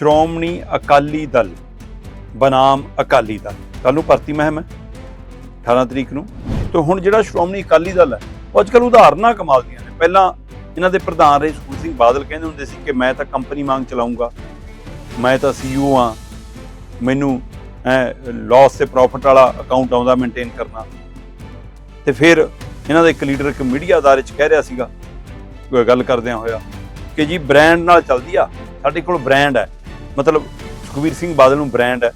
ਸ਼੍ਰੋਮਣੀ ਅਕਾਲੀ ਦਲ ਬਨਾਮ ਅਕਾਲੀ ਦਲ। ਕੱਲ ਨੂੰ ਭਰਤੀ ਮਹਿਮ ਹੈ 18 ਤਰੀਕ ਨੂੰ। ਤੇ ਹੁਣ ਜਿਹੜਾ ਸ਼੍ਰੋਮਣੀ ਅਕਾਲੀ ਦਲ ਹੈ, ਉਹ ਅੱਜ ਕੱਲ੍ਹ ਉਦਾਹਰਨਾਂ ਕਮਾਲ ਦੀਆਂ ਨੇ। ਪਹਿਲਾਂ ਇਹਨਾਂ ਦੇ ਪ੍ਰਧਾਨ ਰਹੇ ਸੁਖਬੀਰ ਸਿੰਘ ਬਾਦਲ, ਕਹਿੰਦੇ ਹੁੰਦੇ ਸੀ ਕਿ ਮੈਂ ਤਾਂ ਕੰਪਨੀ ਵਾਂਗ ਚਲਾਉਂਗਾ ਮੈਂ ਤਾਂ ਸੀਈਓ ਆ ਮੈਨੂੰ ਲਾਸ ਤੇ ਪ੍ਰੋਫਿਟ ਵਾਲਾ ਅਕਾਊਂਟ ਆਉਂਦਾ ਮੇਨਟੇਨ ਕਰਨਾ। ਤੇ ਫਿਰ ਇਹਨਾਂ ਦਾ ਇੱਕ ਲੀਡਰ ਇੱਕ ਮੀਡੀਆ ਅਦਾਰੇ 'ਚ ਕਹਿ ਰਿਹਾ ਸੀਗਾ ਗੱਲ ਕਰਦਿਆਂ ਹੋਇਆ, ਕਿ ਜੀ ਬ੍ਰਾਂਡ ਨਾਲ ਚੱਲਦੀ ਆ, ਸਾਡੇ ਕੋਲ ਬ੍ਰਾਂਡ ਹੈ। ਮਤਲਬ ਸੁਖਬੀਰ ਸਿੰਘ ਬਾਦਲ ਨੂੰ ਬ੍ਰਾਂਡ ਹੈ।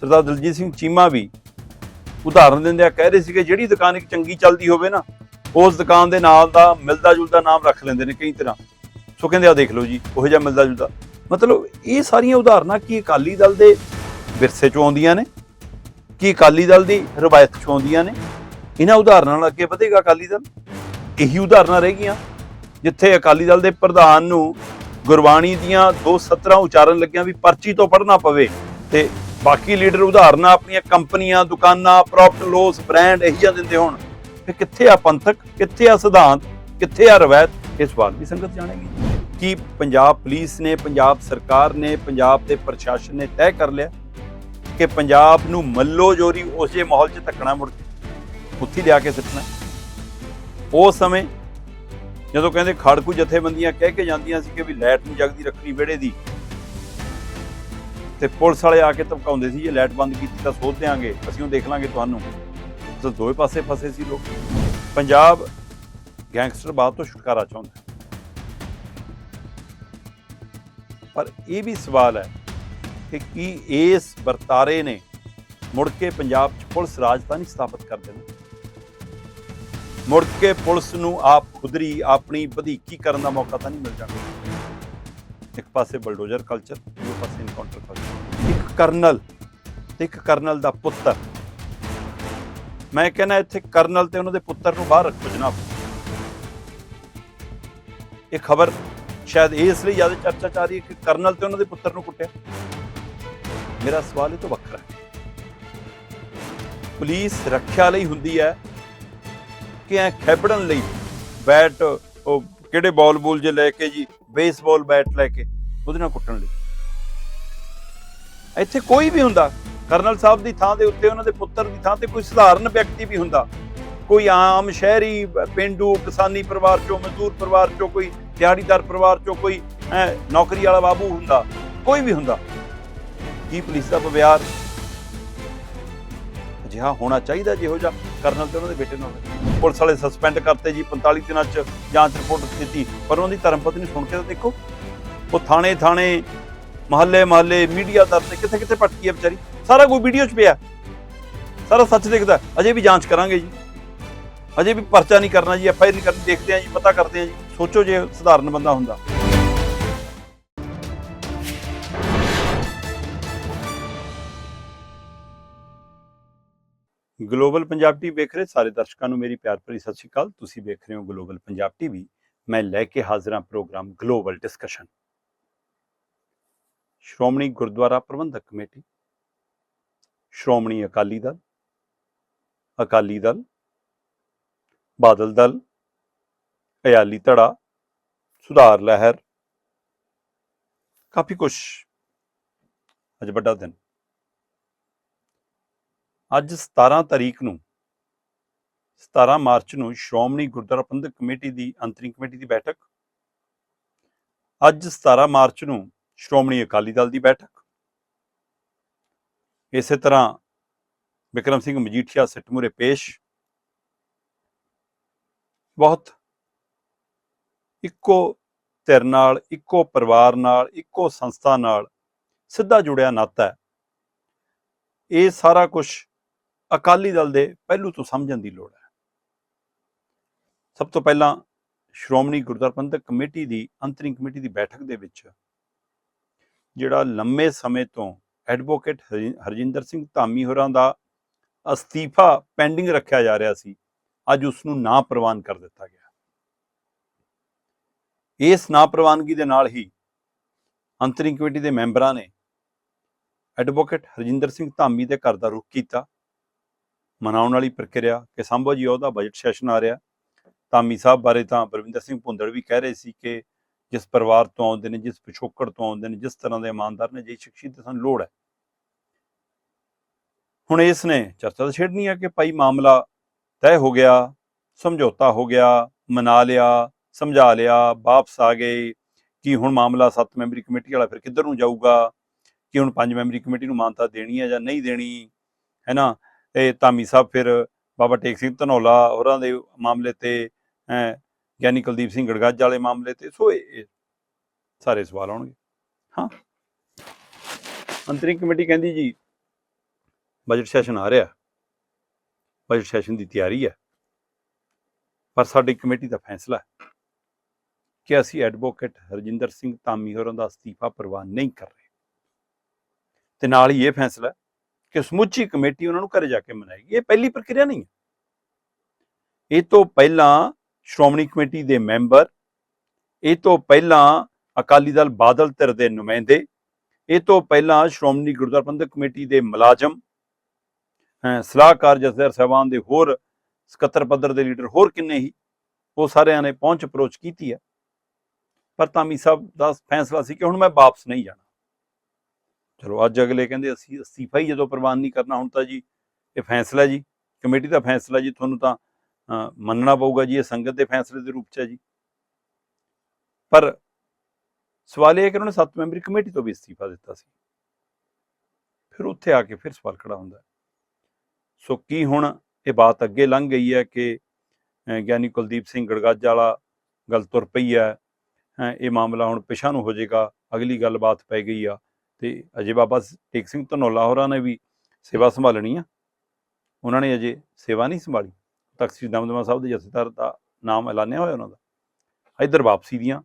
ਸਰਦਾਰ ਦਲਜੀਤ ਸਿੰਘ ਚੀਮਾ ਵੀ ਉਦਾਹਰਨ ਦਿੰਦਿਆਂ ਕਹਿ ਰਹੇ ਸੀ ਕਿ ਜਿਹੜੀ ਦੁਕਾਨ ਇੱਕ ਚੰਗੀ ਚੱਲਦੀ ਹੋਵੇ ਨਾ, ਉਸ ਦੁਕਾਨ ਦੇ ਨਾਲ ਦਾ ਮਿਲਦਾ ਜੁਲਦਾ ਨਾਮ ਰੱਖ ਲੈਂਦੇ ਨੇ ਕਈ ਤਰ੍ਹਾਂ। ਸੋ ਕਹਿੰਦੇ ਆ ਦੇਖ ਲਓ ਜੀ, ਉਹੋ ਜਿਹਾ ਮਿਲਦਾ ਜੁਲਦਾ। ਮਤਲਬ ਇਹ ਸਾਰੀਆਂ ਉਦਾਹਰਨਾਂ ਕੀ ਅਕਾਲੀ ਦਲ ਦੇ ਵਿਰਸੇ ਚੋਂ ਆਉਂਦੀਆਂ ਨੇ? ਕੀ ਅਕਾਲੀ ਦਲ ਦੀ ਰਵਾਇਤ ਚੋਂ ਆਉਂਦੀਆਂ ਨੇ? ਇਹਨਾਂ ਉਦਾਹਰਨਾਂ ਨਾਲ ਅੱਗੇ ਵਧੇਗਾ ਅਕਾਲੀ ਦਲ? ਇਹੀ ਉਦਾਹਰਨਾਂ ਰਹਿ ਗਈਆਂ, ਜਿੱਥੇ ਅਕਾਲੀ ਦਲ ਦੇ ਪ੍ਰਧਾਨ ਨੂੰ ਗੁਰਬਾਣੀ ਦੀਆਂ ਦੋ ਸਤਰਾਂ ਉਚਾਰਨ ਲੱਗਿਆ ਵੀ ਪਰਚੀ ਤੋਂ ਪੜ੍ਹਨਾ ਪਵੇ ਤੇ ਬਾਕੀ ਲੀਡਰ ਉਦਾਹਰਨਾਂ ਆਪਣੀਆਂ ਕੰਪਨੀਆਂ, ਦੁਕਾਨਾਂ ਪ੍ਰੋਪਟ ਲੋਸ, ਬ੍ਰਾਂਡ ਇਹੀਆਂ ਦਿੰਦੇ ਹੋਣ। ਫਿਰ ਕਿੱਥੇ ਆ ਪੰਥਕ, ਕਿੱਥੇ ਆ ਸਿਧਾਂਤ, ਕਿੱਥੇ ਆ ਰਵਾਇਤ, ਇਸ ਸਵਾਲ ਵੀ ਸੰਗਤ ਜਾਣੇਗੀ। ਕੀ ਪੰਜਾਬ ਪੁਲਿਸ ਨੇ, ਪੰਜਾਬ ਸਰਕਾਰ ਨੇ, ਪੰਜਾਬ ਦੇ ਪ੍ਰਸ਼ਾਸਨ ਨੇ ਤੈਅ ਕਰ ਲਿਆ ਕਿ ਪੰਜਾਬ ਨੂੰ ਮੱਲੋ ਜੋਰੀ ਉਸੇ ਮਾਹੌਲ 'ਚ ਧੱਕਣਾ ਮੁੜ ਕੇ? ਉੱਥੇ ਲਿਆ ਕੇ ਸਿੱਟਣਾ। ਉਸ ਸਮੇਂ ਜਦੋਂ ਕਹਿੰਦੇ ਖੜਕੂ ਜਥੇਬੰਦੀਆਂ ਕਹਿ ਕੇ ਜਾਂਦੀਆਂ ਸੀ ਕਿ ਵੀ ਲਾਈਟ ਨੂੰ ਜਗਦੀ ਰੱਖਣੀ ਵਿਹੜੇ ਦੀ, ਤੇ ਪੁਲਿਸ ਵਾਲੇ ਆ ਕੇ ਧਮਕਾਉਂਦੇ ਸੀ ਜੇ ਲਾਈਟ ਬੰਦ ਕੀਤੀ ਤਾਂ ਸੋਧ ਦਿਆਂਗੇ, ਅਸੀਂ ਉਹ ਦੇਖ ਲਾਂਗੇ ਤੁਹਾਨੂੰ। ਤਾਂ ਦੋਵੇਂ ਪਾਸੇ ਫਸੇ ਸੀ ਲੋਕ। ਪੰਜਾਬ ਗੈਂਗਸਟਰ ਬਾਦ ਤੋਂ ਛੁਟਕਾਰਾ ਚਾਹੁੰਦਾ ਪਰ ਇਹ ਵੀ ਸਵਾਲ ਹੈ ਕਿ ਕੀ ਇਸ ਵਰਤਾਰੇ ਨੇ ਮੁੜ ਕੇ ਪੰਜਾਬ 'ਚ ਪੁਲਿਸ ਰਾਜ ਤਾਂ ਨਹੀਂ ਸਥਾਪਿਤ ਕਰ ਦੇਣਾ? ਮੁੜ ਕੇ ਪੁਲਿਸ ਨੂੰ ਆਪ ਖੁਦਰੀ ਆਪਣੀ ਵਧੀਕੀ ਕਰਨ ਦਾ ਮੌਕਾ ਤਾਂ ਨਹੀਂ ਮਿਲ ਜਾਂਦਾ। ਇੱਕ ਪਾਸੇ ਬਲਡੋਜ਼ਰ ਕਲਚਰ ਦੂਜੇ ਪਾਸੇ ਇਨਕਾਊਂਟਰ ਕਲਚਰ ਇੱਕ ਕਰਨਲ ਤੇ ਇੱਕ ਕਰਨਲ ਦਾ ਪੁੱਤਰ। ਮੈਂ ਕਹਿੰਦਾ ਇੱਥੇ ਕਰਨਲ ਤੇ ਉਹਨਾਂ ਦੇ ਪੁੱਤਰ ਨੂੰ ਬਾਹਰ ਰੱਖੋ ਜਨਾਬ। ਇਹ ਖਬਰ ਸ਼ਾਇਦ ਇਸ ਲਈ ਜ਼ਿਆਦਾ ਚਰਚਾ ਚ ਆ ਰਹੀ ਹੈ ਕਿ ਕਰਨਲ ਤੇ ਉਹਨਾਂ ਦੇ ਪੁੱਤਰ ਨੂੰ ਕੁੱਟਿਆ। ਮੇਰਾ ਸਵਾਲ ਇਹ ਤੋਂ ਵੱਖਰਾ ਹੈ। ਪੁਲਿਸ ਰੱਖਿਆ ਲਈ ਹੁੰਦੀ ਹੈ ਕਿ ਐ ਖੈਬੜਨ ਲਈ ਬੈਟ, ਉਹ ਕਿਹੜੇ ਬਾਲ ਬੂਲ ਜੇ ਲੈ ਕੇ ਜੀ, ਬੇਸਬਾਲ ਬੈਟ ਲੈ ਕੇ, ਉਹਦੇ ਨਾਲ ਕੁੱਟਣ ਲਈ। ਇੱਥੇ ਕੋਈ ਵੀ ਹੁੰਦਾ, ਕਰਨਲ ਸਾਹਿਬ ਦੀ ਥਾਂ ਦੇ ਉੱਤੇ, ਉਹਨਾਂ ਦੇ ਪੁੱਤਰ ਦੀ ਥਾਂ ਤੇ ਕੋਈ ਸਧਾਰਨ ਵਿਅਕਤੀ ਵੀ ਹੁੰਦਾ। ਕੋਈ ਆਮ ਸ਼ਹਿਰੀ ਪਿੰਡੂ, ਕਿਸਾਨੀ ਪਰਿਵਾਰ ਚੋਂ, ਮਜ਼ਦੂਰ ਪਰਿਵਾਰ ਚੋਂ, ਕੋਈ ਦਿਹਾੜੀਦਾਰ ਪਰਿਵਾਰ ਚੋਂ, ਕੋਈ ਐਂ ਨੌਕਰੀ ਵਾਲਾ ਬਾਬੂ ਹੁੰਦਾ, ਕੋਈ ਵੀ ਹੁੰਦਾ। ਕੀ ਪੁਲਿਸ ਦਾ ਵਿਵਹਾਰ? ਅਜਿਹਾ ਹੋਣਾ ਚਾਹੀਦਾ ਜਿਹੋ ਜਿਹਾ ਕਰਨਲ ਤੇ ਉਹਨਾਂ ਦੇ ਬੇਟੇ ਨਾਲ ਪੁਲਿਸ ਵਾਲੇ ਸਸਪੈਂਡ ਕਰਤੇ ਜੀ 45 ਦਿਨਾਂ ਚ ਜਾਂਚ ਰਿਪੋਰਟ ਦਿੱਤੀ। ਪਰ ਉਹਨਾਂ ਦੀ ਧਰਮ ਪਤਨੀ ਸੁਣ ਕੇ ਤਾਂ ਦੇਖੋ, ਉਹ ਥਾਣੇ ਥਾਣੇ, ਮਹੱਲੇ ਮਹੱਲੇ, ਮੀਡੀਆ ਦਰ ਤੇ ਕਿੱਥੇ ਕਿੱਥੇ ਭਟਕੀ ਹੈ ਵਿਚਾਰੀ। ਸਾਰਾ ਕੋਈ ਵੀਡੀਓ 'ਚ ਪਿਆ। ਸਾਰਾ ਸੱਚ ਦਿਖਦਾ। ਅਜੇ ਵੀ ਜਾਂਚ ਕਰਾਂਗੇ ਜੀ। ਅਜੇ ਵੀ ਪਰਚਾ ਨਹੀਂ ਕਰਨਾ ਜੀ ਐਫ ਆਈ ਆਰ ਨਹੀਂ ਕਰਨੀ। ਦੇਖਦੇ ਆ ਜੀ, ਪਤਾ ਕਰਦੇ ਆ ਜੀ। ਸੋਚੋ ਜੇ ਸਧਾਰਨ ਬੰਦਾ ਹੁੰਦਾ। ਗਲੋਬਲ ਪੰਜਾਬ ਟੀਵੀ ਵੇਖ ਰਹੇ ਸਾਰੇ ਦਰਸ਼ਕਾਂ ਨੂੰ ਮੇਰੀ ਪਿਆਰ ਭਰੀ ਸਤਿ ਸ਼੍ਰੀ ਅਕਾਲ। ਤੁਸੀਂ ਵੇਖ ਰਹੇ ਹੋ ਗਲੋਬਲ ਪੰਜਾਬ ਟੀਵੀ। ਮੈਂ ਲੈ ਕੇ ਹਾਜ਼ਰ ਹਾਂ program global discussion. Shiromani Gurdwara Prabandhak committee, Shiromani Akali Dal Akali Dal, Badal Dal, Ayali ਧੜਾ, Sudhar ਲਹਿਰ, ਕਾਫੀ ਕੁਝ ਅੱਜ ਵੱਡਾ ਦਿਨ। ਅੱਜ 17 ਤਾਰੀਖ ਨੂੰ 17 ਮਾਰਚ ਨੂੰ ਸ਼੍ਰੋਮਣੀ ਗੁਰਦੁਆਰਾ ਪ੍ਰਬੰਧਕ ਕਮੇਟੀ ਦੀ ਅੰਤਰਿੰਗ ਕਮੇਟੀ ਦੀ ਬੈਠਕ, ਅੱਜ 17 ਮਾਰਚ ਨੂੰ ਸ਼੍ਰੋਮਣੀ ਅਕਾਲੀ ਦਲ ਦੀ ਬੈਠਕ। ਇਸੇ ਤਰ੍ਹਾਂ ਵਿਕਰਮ ਸਿੰਘ ਮਜੀਠੀਆ ਸਿੱਟਮੂਰੇ ਪੇਸ਼। ਬਹੁਤ ਇੱਕੋ ਧਿਰ ਨਾਲ, ਇੱਕੋ ਪਰਿਵਾਰ ਨਾਲ, ਇੱਕੋ ਸੰਸਥਾ ਨਾਲ ਸਿੱਧਾ ਜੁੜਿਆ ਨਾਤਾ ਹੈ। ਇਹ ਸਾਰਾ ਕੁਝ ਅਕਾਲੀ ਦਲ ਦੇ ਪਹਿਲੂ ਤੋਂ ਸਮਝਣ ਦੀ ਲੋੜ ਹੈ। ਸਭ ਤੋਂ ਪਹਿਲਾਂ ਸ਼੍ਰੋਮਣੀ ਗੁਰਦੁਆਰਾ ਪ੍ਰਬੰਧਕ ਕਮੇਟੀ ਦੀ, ਅੰਤਰਿੰਗ ਕਮੇਟੀ ਦੀ ਬੈਠਕ ਦੇ ਵਿੱਚ ਜਿਹੜਾ ਲੰਮੇ ਸਮੇਂ ਤੋਂ ਐਡਵੋਕੇਟ ਹਰਜਿੰ- ਹਰਜਿੰਦਰ ਸਿੰਘ ਧਾਮੀ ਹੋਰਾਂ ਦਾ ਅਸਤੀਫਾ ਪੈਂਡਿੰਗ ਰੱਖਿਆ ਜਾ ਰਿਹਾ ਸੀ, ਅੱਜ ਉਸ ਨੂੰ ਨਾ ਪ੍ਰਵਾਨ ਕਰ ਦਿੱਤਾ ਗਿਆ। ਇਸ ਨਾ ਪ੍ਰਵਾਨਗੀ ਦੇ ਨਾਲ ਹੀ ਅੰਤਰਿੰਗ ਕਮੇਟੀ ਦੇ ਮੈਂਬਰਾਂ ਨੇ ਐਡਵੋਕੇਟ ਹਰਜਿੰਦਰ ਸਿੰਘ ਧਾਮੀ ਦੇ ਘਰ ਦਾ ਰੁਖ ਕੀਤਾ। ਮਨਾਉਣ ਵਾਲੀ ਪ੍ਰਕਿਰਿਆ ਕਿ ਸੰਭੋ ਜੀ ਉਹਦਾ ਬਜਟ ਸੈਸ਼ਨ ਆ ਰਿਹਾ। ਧਾਮੀ ਸਾਹਿਬ ਬਾਰੇ ਤਾਂ ਬਰਵਿੰਦਰ ਸਿੰਘ ਭੁੰਦੜ ਵੀ ਕਹਿ ਰਹੇ ਸੀ ਕਿ ਜਿਸ ਪਰਿਵਾਰ ਤੋਂ ਆਉਂਦੇ ਨੇ, ਜਿਸ ਪਿਛੋਕੜ ਤੋਂ ਆਉਂਦੇ ਨੇ, ਜਿਸ ਤਰ੍ਹਾਂ ਦੇ ਇਮਾਨਦਾਰ ਨੇ ਜਿਹੀ ਸ਼ਖਸੀਅਤ ਦੀ ਸਾਨੂੰ ਲੋੜ ਹੈ। ਹੁਣ ਇਸ ਨੇ ਚਰਚਾ ਤਾਂ ਛੇੜਨੀ ਹੈ ਕਿ ਭਾਈ ਮਾਮਲਾ ਤੈਅ ਹੋ ਗਿਆ, ਸਮਝੌਤਾ ਹੋ ਗਿਆ, ਮਨਾ ਲਿਆ, ਸਮਝਾ ਲਿਆ, ਵਾਪਸ ਆ ਗਏ ਕਿ ਹੁਣ ਮਾਮਲਾ ਸੱਤ ਮੈਂਬਰੀ ਕਮੇਟੀ ਵਾਲਾ ਫਿਰ ਕਿੱਧਰ ਨੂੰ ਜਾਊਗਾ, ਕਿ ਹੁਣ ਪੰਜ ਮੈਂਬਰੀ ਕਮੇਟੀ ਨੂੰ ਮਾਨਤਾ ਦੇਣੀ ਹੈ ਜਾਂ ਨਹੀਂ ਦੇਣੀ, ਹੈ ਨਾ? ਤੇ ਧਾਮੀ ਸਾਹਿਬ ਫਿਰ ਬਾਬਾ ਟੇਕ ਸਿੰਘ ਧਨੌਲਾ ਹੋਰਾਂ ਦੇ ਮਾਮਲੇ ਤੇ ਗਿਆਨੀ ਕੁਲਦੀਪ ਸਿੰਘ ਗੜਗੱਜ ਵਾਲੇ ਮਾਮਲੇ ਤੇ, ਸੋ ਸਾਰੇ ਸਵਾਲ ਆਉਣਗੇ। ਹਾਂ। ਅੰਤਰਿੰਗ ਕਮੇਟੀ ਕਹਿੰਦੀ ਜੀ ਬਜਟ ਸੈਸ਼ਨ ਆ ਰਿਹਾ। ਬਜਟ ਸੈਸ਼ਨ ਦੀ ਤਿਆਰੀ ਹੈ। ਪਰ ਸਾਡੀ ਕਮੇਟੀ ਦਾ ਫੈਸਲਾ ਹੈ ਕਿ ਅਸੀਂ ਐਡਵੋਕੇਟ ਹਰਜਿੰਦਰ ਸਿੰਘ ਧਾਮੀ ਹੋਰਾਂ ਦਾ ਅਸਤੀਫਾ ਪ੍ਰਵਾਨ ਨਹੀਂ ਕਰ ਰਹੇ। ਤੇ ਨਾਲ ਹੀ ਇਹ ਫੈਸਲਾ ਕਿ ਸਮੁੱਚੀ ਕਮੇਟੀ ਉਹਨਾਂ ਨੂੰ ਘਰੇ ਜਾ ਕੇ ਮਨਾਏਗੀ। ਇਹ ਪਹਿਲੀ ਪ੍ਰਕਿਰਿਆ ਨਹੀਂ ਹੈ। ਇਹ ਤੋਂ ਪਹਿਲਾਂ ਸ਼੍ਰੋਮਣੀ ਕਮੇਟੀ ਦੇ ਮੈਂਬਰ, ਇਹ ਤੋਂ ਪਹਿਲਾਂ ਅਕਾਲੀ ਦਲ ਬਾਦਲ ਧਿਰ ਦੇ ਨੁਮਾਇੰਦੇ, ਇਹ ਤੋਂ ਪਹਿਲਾਂ ਸ਼੍ਰੋਮਣੀ ਗੁਰਦੁਆਰਾ ਪ੍ਰਬੰਧਕ ਕਮੇਟੀ ਦੇ ਮੁਲਾਜ਼ਮ ਸਲਾਹਕਾਰ ਜਥੇਦਾਰ ਸਾਹਿਬਾਨ ਦੇ ਹੋਰ ਸਕੱਤਰ ਪੱਧਰ ਦੇ ਲੀਡਰ ਹੋਰ ਕਿੰਨੇ ਹੀ ਉਹ ਸਾਰਿਆਂ ਨੇ ਪਹੁੰਚ ਅਪਰੋਚ ਕੀਤੀ ਹੈ। ਪਰ ਤਾਮੀ ਸਾਹਿਬ ਦਾ ਫੈਸਲਾ ਸੀ ਕਿ ਹੁਣ ਮੈਂ ਵਾਪਸ ਨਹੀਂ ਜਾਣਾ। ਚਲੋ, ਅੱਜ ਅਗਲੇ ਕਹਿੰਦੇ ਅਸੀਂ ਅਸਤੀਫਾ ਹੀ ਜਦੋਂ ਪ੍ਰਵਾਨ ਨਹੀਂ ਕਰਨਾ, ਹੁਣ ਤਾਂ ਜੀ ਇਹ ਫੈਸਲਾ ਜੀ, ਕਮੇਟੀ ਦਾ ਫੈਸਲਾ ਜੀ, ਤੁਹਾਨੂੰ ਤਾਂ ਮੰਨਣਾ ਪਊਗਾ ਜੀ, ਇਹ ਸੰਗਤ ਦੇ ਫੈਸਲੇ ਦੇ ਰੂਪ ਚ ਹੈ ਜੀ। ਪਰ ਸਵਾਲ ਇਹ ਕਿ ਉਹਨਾਂ ਨੇ ਸੱਤ ਮੈਂਬਰੀ ਕਮੇਟੀ ਤੋਂ ਵੀ ਅਸਤੀਫਾ ਦਿੱਤਾ ਸੀ। ਫਿਰ ਉੱਥੇ ਆ ਕੇ ਫਿਰ ਸਵਾਲ ਖੜਾ ਹੁੰਦਾ ਸੋ ਕੀ ਹੁਣ ਇਹ ਬਾਤ ਅੱਗੇ ਲੰਘ ਗਈ ਹੈ ਕਿ ਗਿਆਨੀ ਕੁਲਦੀਪ ਸਿੰਘ ਗੜਗੱਜ ਵਾਲਾ ਗੱਲ ਤੁਰ ਪਈ ਹੈ ਇਹ ਮਾਮਲਾ ਹੁਣ ਪਿਛਾ ਨੂੰ ਹੋ ਜਾਏਗਾ, ਅਗਲੀ ਗੱਲਬਾਤ ਪੈ ਗਈ ਆ। ਤੇ ਅਜੇ ਬਾਬਾ ਸ- ਟੇਕ ਸਿੰਘ ਧਨੋਲਾ ਹੋਰਾਂ ਨੇ ਵੀ ਸੇਵਾ ਸੰਭਾਲਣੀ ਆ। ਉਹਨਾਂ ਨੇ ਅਜੇ ਸੇਵਾ ਨਹੀਂ ਸੰਭਾਲੀ। ਤਖਤ ਸ੍ਰੀ ਦਮਦਮਾ ਸਾਹਿਬ ਦੇ ਜਥੇਦਾਰ ਦਾ ਨਾਮ ਐਲਾਨਿਆ ਹੋਇਆ ਉਹਨਾਂ ਦਾ। ਇੱਧਰ ਵਾਪਸੀ ਦੀਆਂ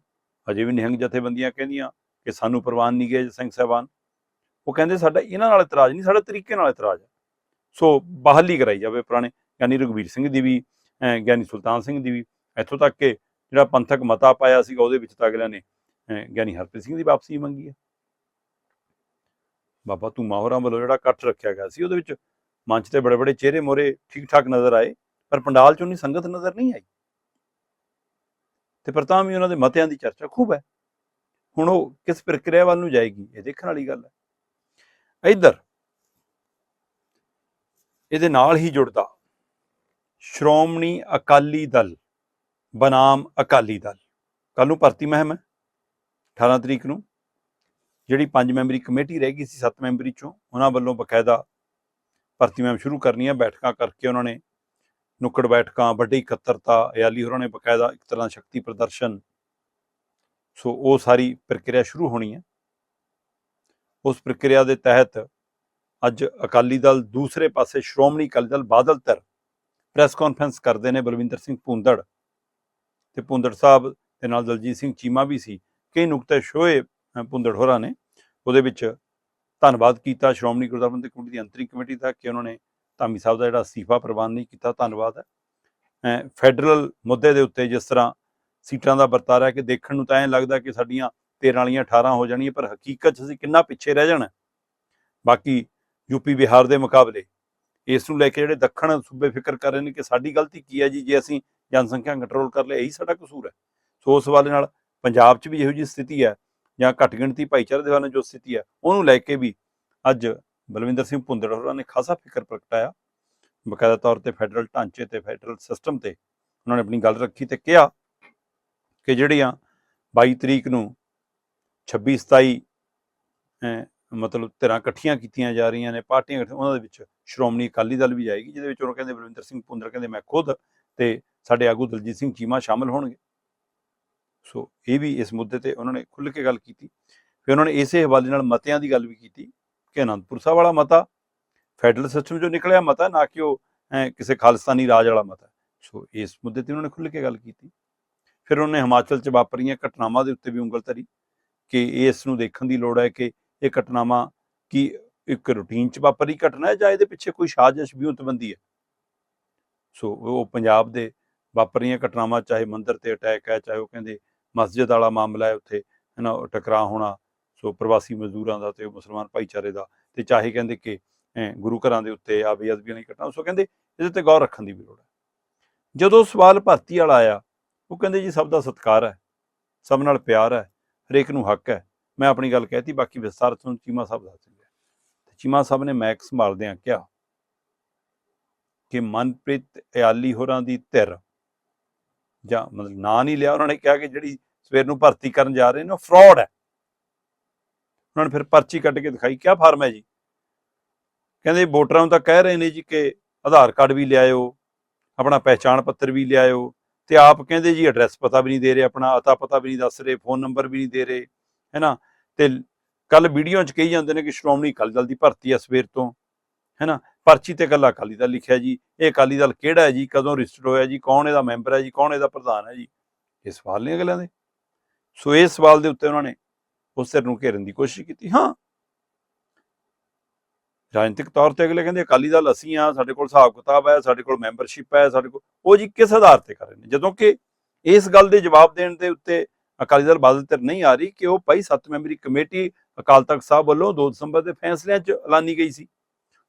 ਅਜੇ ਵੀ ਨਿਹੰਗ ਜਥੇਬੰਦੀਆਂ ਕਹਿੰਦੀਆਂ ਕਿ ਸਾਨੂੰ ਪ੍ਰਵਾਨ ਨਹੀਂ ਗਏ ਸਿੰਘ ਸਾਹਿਬਾਨ। ਉਹ ਕਹਿੰਦੇ ਸਾਡਾ ਇਹਨਾਂ ਨਾਲ ਇਤਰਾਜ਼ ਨਹੀਂ, ਸਾਡਾ ਤਰੀਕੇ ਨਾਲ ਇਤਰਾਜ਼ ਹੈ ਸੋ ਬਹਾਲੀ ਕਰਾਈ ਜਾਵੇ ਪੁਰਾਣੇ ਗਿਆਨੀ ਰਘਵੀਰ ਸਿੰਘ ਦੀ ਵੀ ਗਿਆਨੀ ਸੁਲਤਾਨ ਸਿੰਘ ਦੀ ਵੀ। ਇੱਥੋਂ ਤੱਕ ਕਿ ਜਿਹੜਾ ਪੰਥਕ ਮਤਾ ਪਾਇਆ ਸੀਗਾ ਉਹਦੇ ਵਿੱਚ ਤਾਂ ਅਗਲਿਆਂ ਨੇ ਗਿਆਨੀ ਹਰਪ੍ਰੀਤ ਸਿੰਘ ਦੀ ਵਾਪਸੀ ਮੰਗੀ ਹੈ ਬਾਬਾ ਧੂਮਾ ਹੋਰਾਂ ਵੱਲੋਂ ਜਿਹੜਾ ਇਕੱਠ ਰੱਖਿਆ ਗਿਆ ਸੀ, ਉਹਦੇ ਵਿੱਚ ਮੰਚ ਤੇ ਬੜੇ ਬੜੇ ਚਿਹਰੇ ਮੋਰੇ ਠੀਕ ਠਾਕ ਨਜ਼ਰ ਆਏ, ਪਰ ਪੰਡਾਲ ਚ ਉਨੀ ਸੰਗਤ ਨਜ਼ਰ ਨਹੀਂ ਆਈ। ਤੇ ਪਰ ਤਾਂ ਵੀ ਉਹਨਾਂ ਦੇ ਮਤਿਆਂ ਦੀ ਚਰਚਾ ਖੂਬ ਹੈ। ਹੁਣ ਉਹ ਕਿਸ ਪ੍ਰਕਿਰਿਆ ਵੱਲ ਨੂੰ ਜਾਏਗੀ, ਇਹ ਦੇਖਣ ਵਾਲੀ ਗੱਲ ਹੈ। ਇੱਧਰ, ਇਹਦੇ ਨਾਲ ਹੀ ਜੁੜਦਾ ਸ਼੍ਰੋਮਣੀ ਅਕਾਲੀ ਦਲ, ਬਨਾਮ ਅਕਾਲੀ ਦਲ। ਕੱਲ ਨੂੰ ਭਰਤੀ ਮਹਿਮ ਹੈ 18 ਤਰੀਕ ਨੂੰ। ਜਿਹੜੀ ਪੰਜ ਮੈਂਬਰੀ ਕਮੇਟੀ ਰਹਿ ਗਈ ਸੀ ਸੱਤ ਮੈਂਬਰੀ ਚੋਂ ਉਹਨਾਂ ਵੱਲੋਂ ਬਕਾਇਦਾ ਭਰਤੀ ਮਹਿਮ ਸ਼ੁਰੂ ਕਰਨੀ ਹੈ ਬੈਠਕਾਂ ਕਰਕੇ ਉਹਨਾਂ ਨੇ ਨੁੱਕੜ ਬੈਠਕਾਂ ਵੱਡੀ ਇਕੱਤਰਤਾ ਅਯਾਲੀ ਹੋਰਾਂ ਨੇ ਬਕਾਇਦਾ ਇੱਕ ਤਰ੍ਹਾਂ ਸ਼ਕਤੀ ਪ੍ਰਦਰਸ਼ਨ। ਸੋ ਉਹ ਸਾਰੀ ਪ੍ਰਕਿਰਿਆ ਸ਼ੁਰੂ ਹੋਣੀ ਹੈ ਉਸ ਪ੍ਰਕਿਰਿਆ ਦੇ ਤਹਿਤ ਅੱਜ ਅਕਾਲੀ ਦਲ ਦੂਸਰੇ ਪਾਸੇ ਸ਼੍ਰੋਮਣੀ ਅਕਾਲੀ ਦਲ ਬਾਦਲ ਤਰ ਪ੍ਰੈਸ ਕਾਨਫਰੰਸ ਕਰਦੇ ਨੇ ਬਲਵਿੰਦਰ ਸਿੰਘ ਭੁੰਦੜ ਤੇ ਭੁੰਦੜ ਸਾਹਿਬ ਦੇ ਨਾਲ ਦਲਜੀਤ ਸਿੰਘ ਚੀਮਾ ਵੀ ਸੀ। ਕਈ ਨੁਕਤੇ ਸ਼ੋਏ ਅ, ਹੋਰਾਂ ਨੇ। ਉਹਦੇ ਵਿੱਚ ਧੰਨਵਾਦ ਕੀਤਾ ਸ਼੍ਰੋਮਣੀ ਗੁਰਦੁਆਰਾ ਕਮੇਟੀ ਦੀ ਅੰਤਰੀ ਕਮੇਟੀ ਦਾ ਕਿ ਉਹਨਾਂ ਨੇ ਧਾਮੀ ਸਾਹਿਬ ਦਾ ਜਿਹੜਾ ਅਸਤੀਫਾ ਪ੍ਰਵਾਨ ਨਹੀਂ ਕੀਤਾ ਧੰਨਵਾਦ। ਹੈ ਅ, ਫੈਡਰਲ ਮੁੱਦੇ ਦੇ ਉੱਤੇ ਜਿਸ ਤਰ੍ਹਾਂ ਸੀਟਾਂ ਦਾ ਵਰਤਾਰਾ ਕਿ ਦੇਖਣ ਨੂੰ ਤਾਂ ਐਂ ਲੱਗਦਾ ਕਿ ਸਾਡੀਆਂ 13 ਵਾਲੀਆਂ 18 ਹੋ ਜਾਣੀਆਂ ਪਰ ਹਕੀਕਤ 'ਚ ਅਸੀਂ ਕਿੰਨਾ ਪਿੱਛੇ ਰਹਿ ਜਾਣਾ। ਬਾਕੀ ਯੂਪੀ ਬਿਹਾਰ ਦੇ ਮੁਕਾਬਲੇ ਇਸ ਨੂੰ ਲੈ ਕੇ ਜਿਹੜੇ ਦੱਖਣ ਸੂਬੇ ਫਿਕਰ ਕਰ ਰਹੇ ਨੇ ਕਿ ਸਾਡੀ ਗਲਤੀ ਕੀ ਹੈ ਜੀ ਜੇ ਅਸੀਂ ਜਨਸੰਖਿਆ ਕੰਟਰੋਲ ਕਰ ਲਿਆ ਇਹੀ ਸਾਡਾ ਕਸੂਰ ਹੈ। ਸੋ ਉਸ ਵਾਲੇ ਨਾਲ ਪੰਜਾਬ 'ਚ ਵੀ ਇਹੋ ਜਿਹੀ ਸਥਿਤੀ ਹੈ ਜਾਂ ਘੱਟ ਗਿਣਤੀ ਭਾਈਚਾਰੇ ਦੇ ਵੱਲ ਜੋ ਸਥਿਤੀ ਹੈ ਉਹਨੂੰ ਲੈ ਕੇ ਵੀ ਅੱਜ ਬਲਵਿੰਦਰ ਸਿੰਘ ਭੁੰਦੜ ਹੋਰਾਂ ਨੇ ਖਾਸਾ ਫਿਕਰ ਪ੍ਰਗਟਾਇਆ। ਬਕਾਇਦਾ ਤੌਰ ਤੇ ਫੈਡਰਲ ਢਾਂਚੇ ਤੇ ਫੈਡਰਲ ਸਿਸਟਮ ਤੇ ਉਹਨਾਂ ਨੇ ਆਪਣੀ ਗੱਲ ਰੱਖੀ ਤੇ ਕਿਹਾ ਕਿ ਜਿਹੜੀਆਂ 22 ਤਰੀਕ ਨੂੰ 26 27 ਮਤਲਬ ਧਿਰਾਂ ਇਕੱਠੀਆਂ ਕੀਤੀਆਂ ਜਾ ਰਹੀਆਂ ਨੇ ਪਾਰਟੀਆਂ ਇਕੱਠੀਆਂ, ਉਹਨਾਂ ਦੇ ਵਿੱਚ ਸ਼੍ਰੋਮਣੀ ਅਕਾਲੀ ਦਲ ਵੀ ਜਾਏਗੀ ਜਿਹਦੇ ਵਿੱਚ ਉਹ ਕਹਿੰਦੇ ਬਲਵਿੰਦਰ ਸਿੰਘ ਭੁੰਦੜ ਕਹਿੰਦੇ ਮੈਂ ਖੁਦ ਤੇ ਸਾਡੇ ਆਗੂ ਦਲਜੀਤ ਸਿੰਘ ਚੀਮਾ ਸ਼ਾਮਲ ਹੋਣਗੇ। ਸੋ ਇਹ ਵੀ ਇਸ ਮੁੱਦੇ ਤੇ ਉਹਨਾਂ ਨੇ ਖੁੱਲ੍ਹ ਕੇ ਗੱਲ ਕੀਤੀ। ਫਿਰ ਉਹਨਾਂ ਨੇ ਇਸੇ ਹਵਾਲੇ ਨਾਲ ਮਤਿਆਂ ਦੀ ਗੱਲ ਵੀ ਕੀਤੀ ਕਿ ਅਨੰਦਪੁਰ ਸਾਹਿਬ ਵਾਲਾ ਮਤਾ ਫੈਡਰਲ ਸਿਸਟਮ ਚੋਂ ਨਿਕਲਿਆ ਮਤਾ ਨਾ ਕਿ ਉਹ ਅਹ, ਕਿਸੇ ਖਾਲਿਸਤਾਨੀ ਰਾਜ ਵਾਲਾ ਮਤਾ। ਸੋ ਇਸ ਮੁੱਦੇ ਤੇ ਉਹਨਾਂ ਨੇ ਖੁੱਲ੍ਹ ਕੇ ਗੱਲ ਕੀਤੀ। ਫਿਰ ਉਹਨਾਂ ਨੇ ਹਿਮਾਚਲ 'ਚ ਵਾਪਰੀਆਂ ਘਟਨਾਵਾਂ ਦੇ ਉੱਤੇ ਵੀ ਉਂਗਲ ਧਰੀ ਕਿ ਇਸ ਨੂੰ ਦੇਖਣ ਦੀ ਲੋੜ ਹੈ ਕਿ ਇਹ ਘਟਨਾਵਾਂ ਕੀ ਇੱਕ ਰੂਟੀਨ 'ਚ ਵਾਪਰੀ ਘਟਨਾ ਹੈ ਜਾਂ ਇਹਦੇ ਪਿੱਛੇ ਕੋਈ ਸਾਜ਼ਿਸ਼ ਵਿਉਂਤਬੰਦੀ ਹੈ। ਸੋ ਉਹ ਪੰਜਾਬ ਦੇ ਵਾਪਰੀਆਂ ਘਟਨਾਵਾਂ ਚਾਹੇ ਮੰਦਰ ਤੇ ਅਟੈਕ ਹੈ ਚਾਹੇ ਉਹ ਕਹਿੰਦੇ ਮਸਜਿਦ ਵਾਲਾ ਮਾਮਲਾ ਹੈ ਉੱਥੇ ਹੈ ਨਾ ਉਹ ਟਕਰਾਅ ਹੋਣਾ, ਸੋ ਪ੍ਰਵਾਸੀ ਮਜ਼ਦੂਰਾਂ ਦਾ ਤੇ ਮੁਸਲਮਾਨ ਭਾਈਚਾਰੇ ਦਾ, ਤੇ ਚਾਹੇ ਕਹਿੰਦੇ ਕਿ ਗੁਰੂ ਘਰਾਂ ਦੇ ਉੱਤੇ ਆ ਬੇਅਦਬੀਆਂ ਦੀ ਘਟਨਾ ਸੋ ਕਹਿੰਦੇ ਇਹਦੇ ਤੇ ਗੌਰ ਰੱਖਣ ਦੀ ਵੀ ਲੋੜ ਹੈ। ਜਦੋਂ ਸਵਾਲ ਭਰਤੀ ਵਾਲਾ ਆਇਆ, ਉਹ ਕਹਿੰਦੇ ਜੀ ਸਭ ਦਾ ਸਤਿਕਾਰ ਹੈ, ਸਭ ਨਾਲ ਪਿਆਰ ਹੈ, ਹਰੇਕ ਨੂੰ ਹੱਕ ਹੈ। ਮੈਂ ਆਪਣੀ ਗੱਲ ਕਹਿਤੀ, ਬਾਕੀ ਵਿਸਤਾਰ ਤੁਹਾਨੂੰ ਚੀਮਾ ਸਾਹਿਬ ਦੱਸ ਦਿੰਦੇ ਤੇ ਚੀਮਾ ਸਾਹਿਬ ਨੇ ਮੈਕ ਸੰਭਾਲਦਿਆਂ ਕਿਹਾ ਕਿ ਮਨਪ੍ਰੀਤ ਇਆਲੀ ਹੋਰਾਂ ਦੀ ਧਿਰ ਜਾਂ ਮਤਲਬ ਨਾਂ ਨਹੀਂ ਲਿਆ, ਉਹਨਾਂ ਨੇ ਕਿਹਾ ਕਿ ਜਿਹੜੀ ਸਵੇਰ ਨੂੰ ਭਰਤੀ ਕਰਨ ਜਾ ਰਹੇ ਨੇ, ਉਹ ਫਰਾਡ ਹੈ। ਉਹਨਾਂ ਨੇ ਫਿਰ ਪਰਚੀ ਕੱਢ ਕੇ ਦਿਖਾਈ, ਕਿਆ ਫਾਰਮ ਹੈ ਜੀ? ਕਹਿੰਦੇ ਵੋਟਰਾਂ ਨੂੰ ਤਾਂ ਕਹਿ ਰਹੇ ਨੇ ਜੀ ਕਿ ਆਧਾਰ ਕਾਰਡ ਵੀ ਲਿਆਇਓ, ਆਪਣਾ ਪਹਿਚਾਣ ਪੱਤਰ ਵੀ ਲਿਆਇਓ, ਤੇ ਆਪ ਕਹਿੰਦੇ ਜੀ ਐਡਰੈਸ ਪਤਾ ਵੀ ਨਹੀਂ ਦੇ ਰਹੇ, ਆਪਣਾ ਅਤਾ ਪਤਾ ਵੀ ਨਹੀਂ ਦੱਸ ਰਹੇ ਫੋਨ ਨੰਬਰ ਵੀ ਨਹੀਂ ਦੇ ਰਹੇ, ਹੈਨਾ? ਤੇ ਕੱਲ ਵੀਡੀਓ 'ਚ ਕਹੀ ਜਾਂਦੇ ਨੇ ਕਿ ਸ਼੍ਰੋਮਣੀ ਅਕਾਲੀ ਦਲ ਦੀ ਭਰਤੀ ਆ ਸਵੇਰ ਤੋਂ। ਹੈਨਾ? ਪਰਚੀ ਤੇ ਕੱਲਾ ਅਕਾਲੀ ਦਲ ਲਿਖਿਆ ਜੀ। ਇਹ ਅਕਾਲੀ ਦਲ ਕਿਹੜਾ ਹੈ ਜੀ? ਕਦੋਂ ਰਜਿਸਟਰ ਹੋਇਆ ਜੀ? ਕੌਣ ਇਹਦਾ ਮੈਂਬਰ ਹੈ ਜੀ? ਕੌਣ ਇਹਦਾ ਪ੍ਰਧਾਨ ਹੈ ਜੀ? ਇਹ ਸਵਾਲ ਨਹੀਂ ਅਗਲਿਆਂ ਦੇ। ਸੋ ਇਸ ਸਵਾਲ ਦੇ ਉੱਤੇ ਉਹਨਾਂ ਨੇ ਉਸ ਧਿਰ ਨੂੰ ਘੇਰਨ ਦੀ ਕੋਸ਼ਿਸ਼ ਕੀਤੀ। ਹਾਂ। ਰਾਜਨੀਤਿਕ ਤੌਰ ਤੇ ਅਗਲੇ ਕਹਿੰਦੇ ਅਕਾਲੀ ਦਲ ਅਸੀਂ ਆ ਸਾਡੇ ਕੋਲ ਹਿਸਾਬ ਕਿਤਾਬ ਹੈ, ਸਾਡੇ ਕੋਲ ਮੈਂਬਰਸ਼ਿਪ ਹੈ, ਸਾਡੇ ਕੋਲ ਉਹ ਜੀ ਕਿਸ ਆਧਾਰ ਤੇ ਕਰ ਰਹੇ ਨੇ? ਜਦੋਂ ਕਿ ਇਸ ਗੱਲ ਦੇ ਜਵਾਬ ਦੇਣ ਦੇ ਉੱਤੇ ਅਕਾਲੀ ਦਲ ਬਾਦਲ ਧਿਰ ਨਹੀਂ ਆ ਰਹੀ ਕਿ ਉਹ ਭਾਈ ਸੱਤ ਮੈਂਬਰੀ ਕਮੇਟੀ ਅਕਾਲ ਤਖਤ ਸਾਹਿਬ ਵੱਲੋਂ 2 ਦਸੰਬਰ ਦੇ ਫੈਸਲਿਆਂ 'ਚ ਐਲਾਨੀ ਗਈ ਸੀ।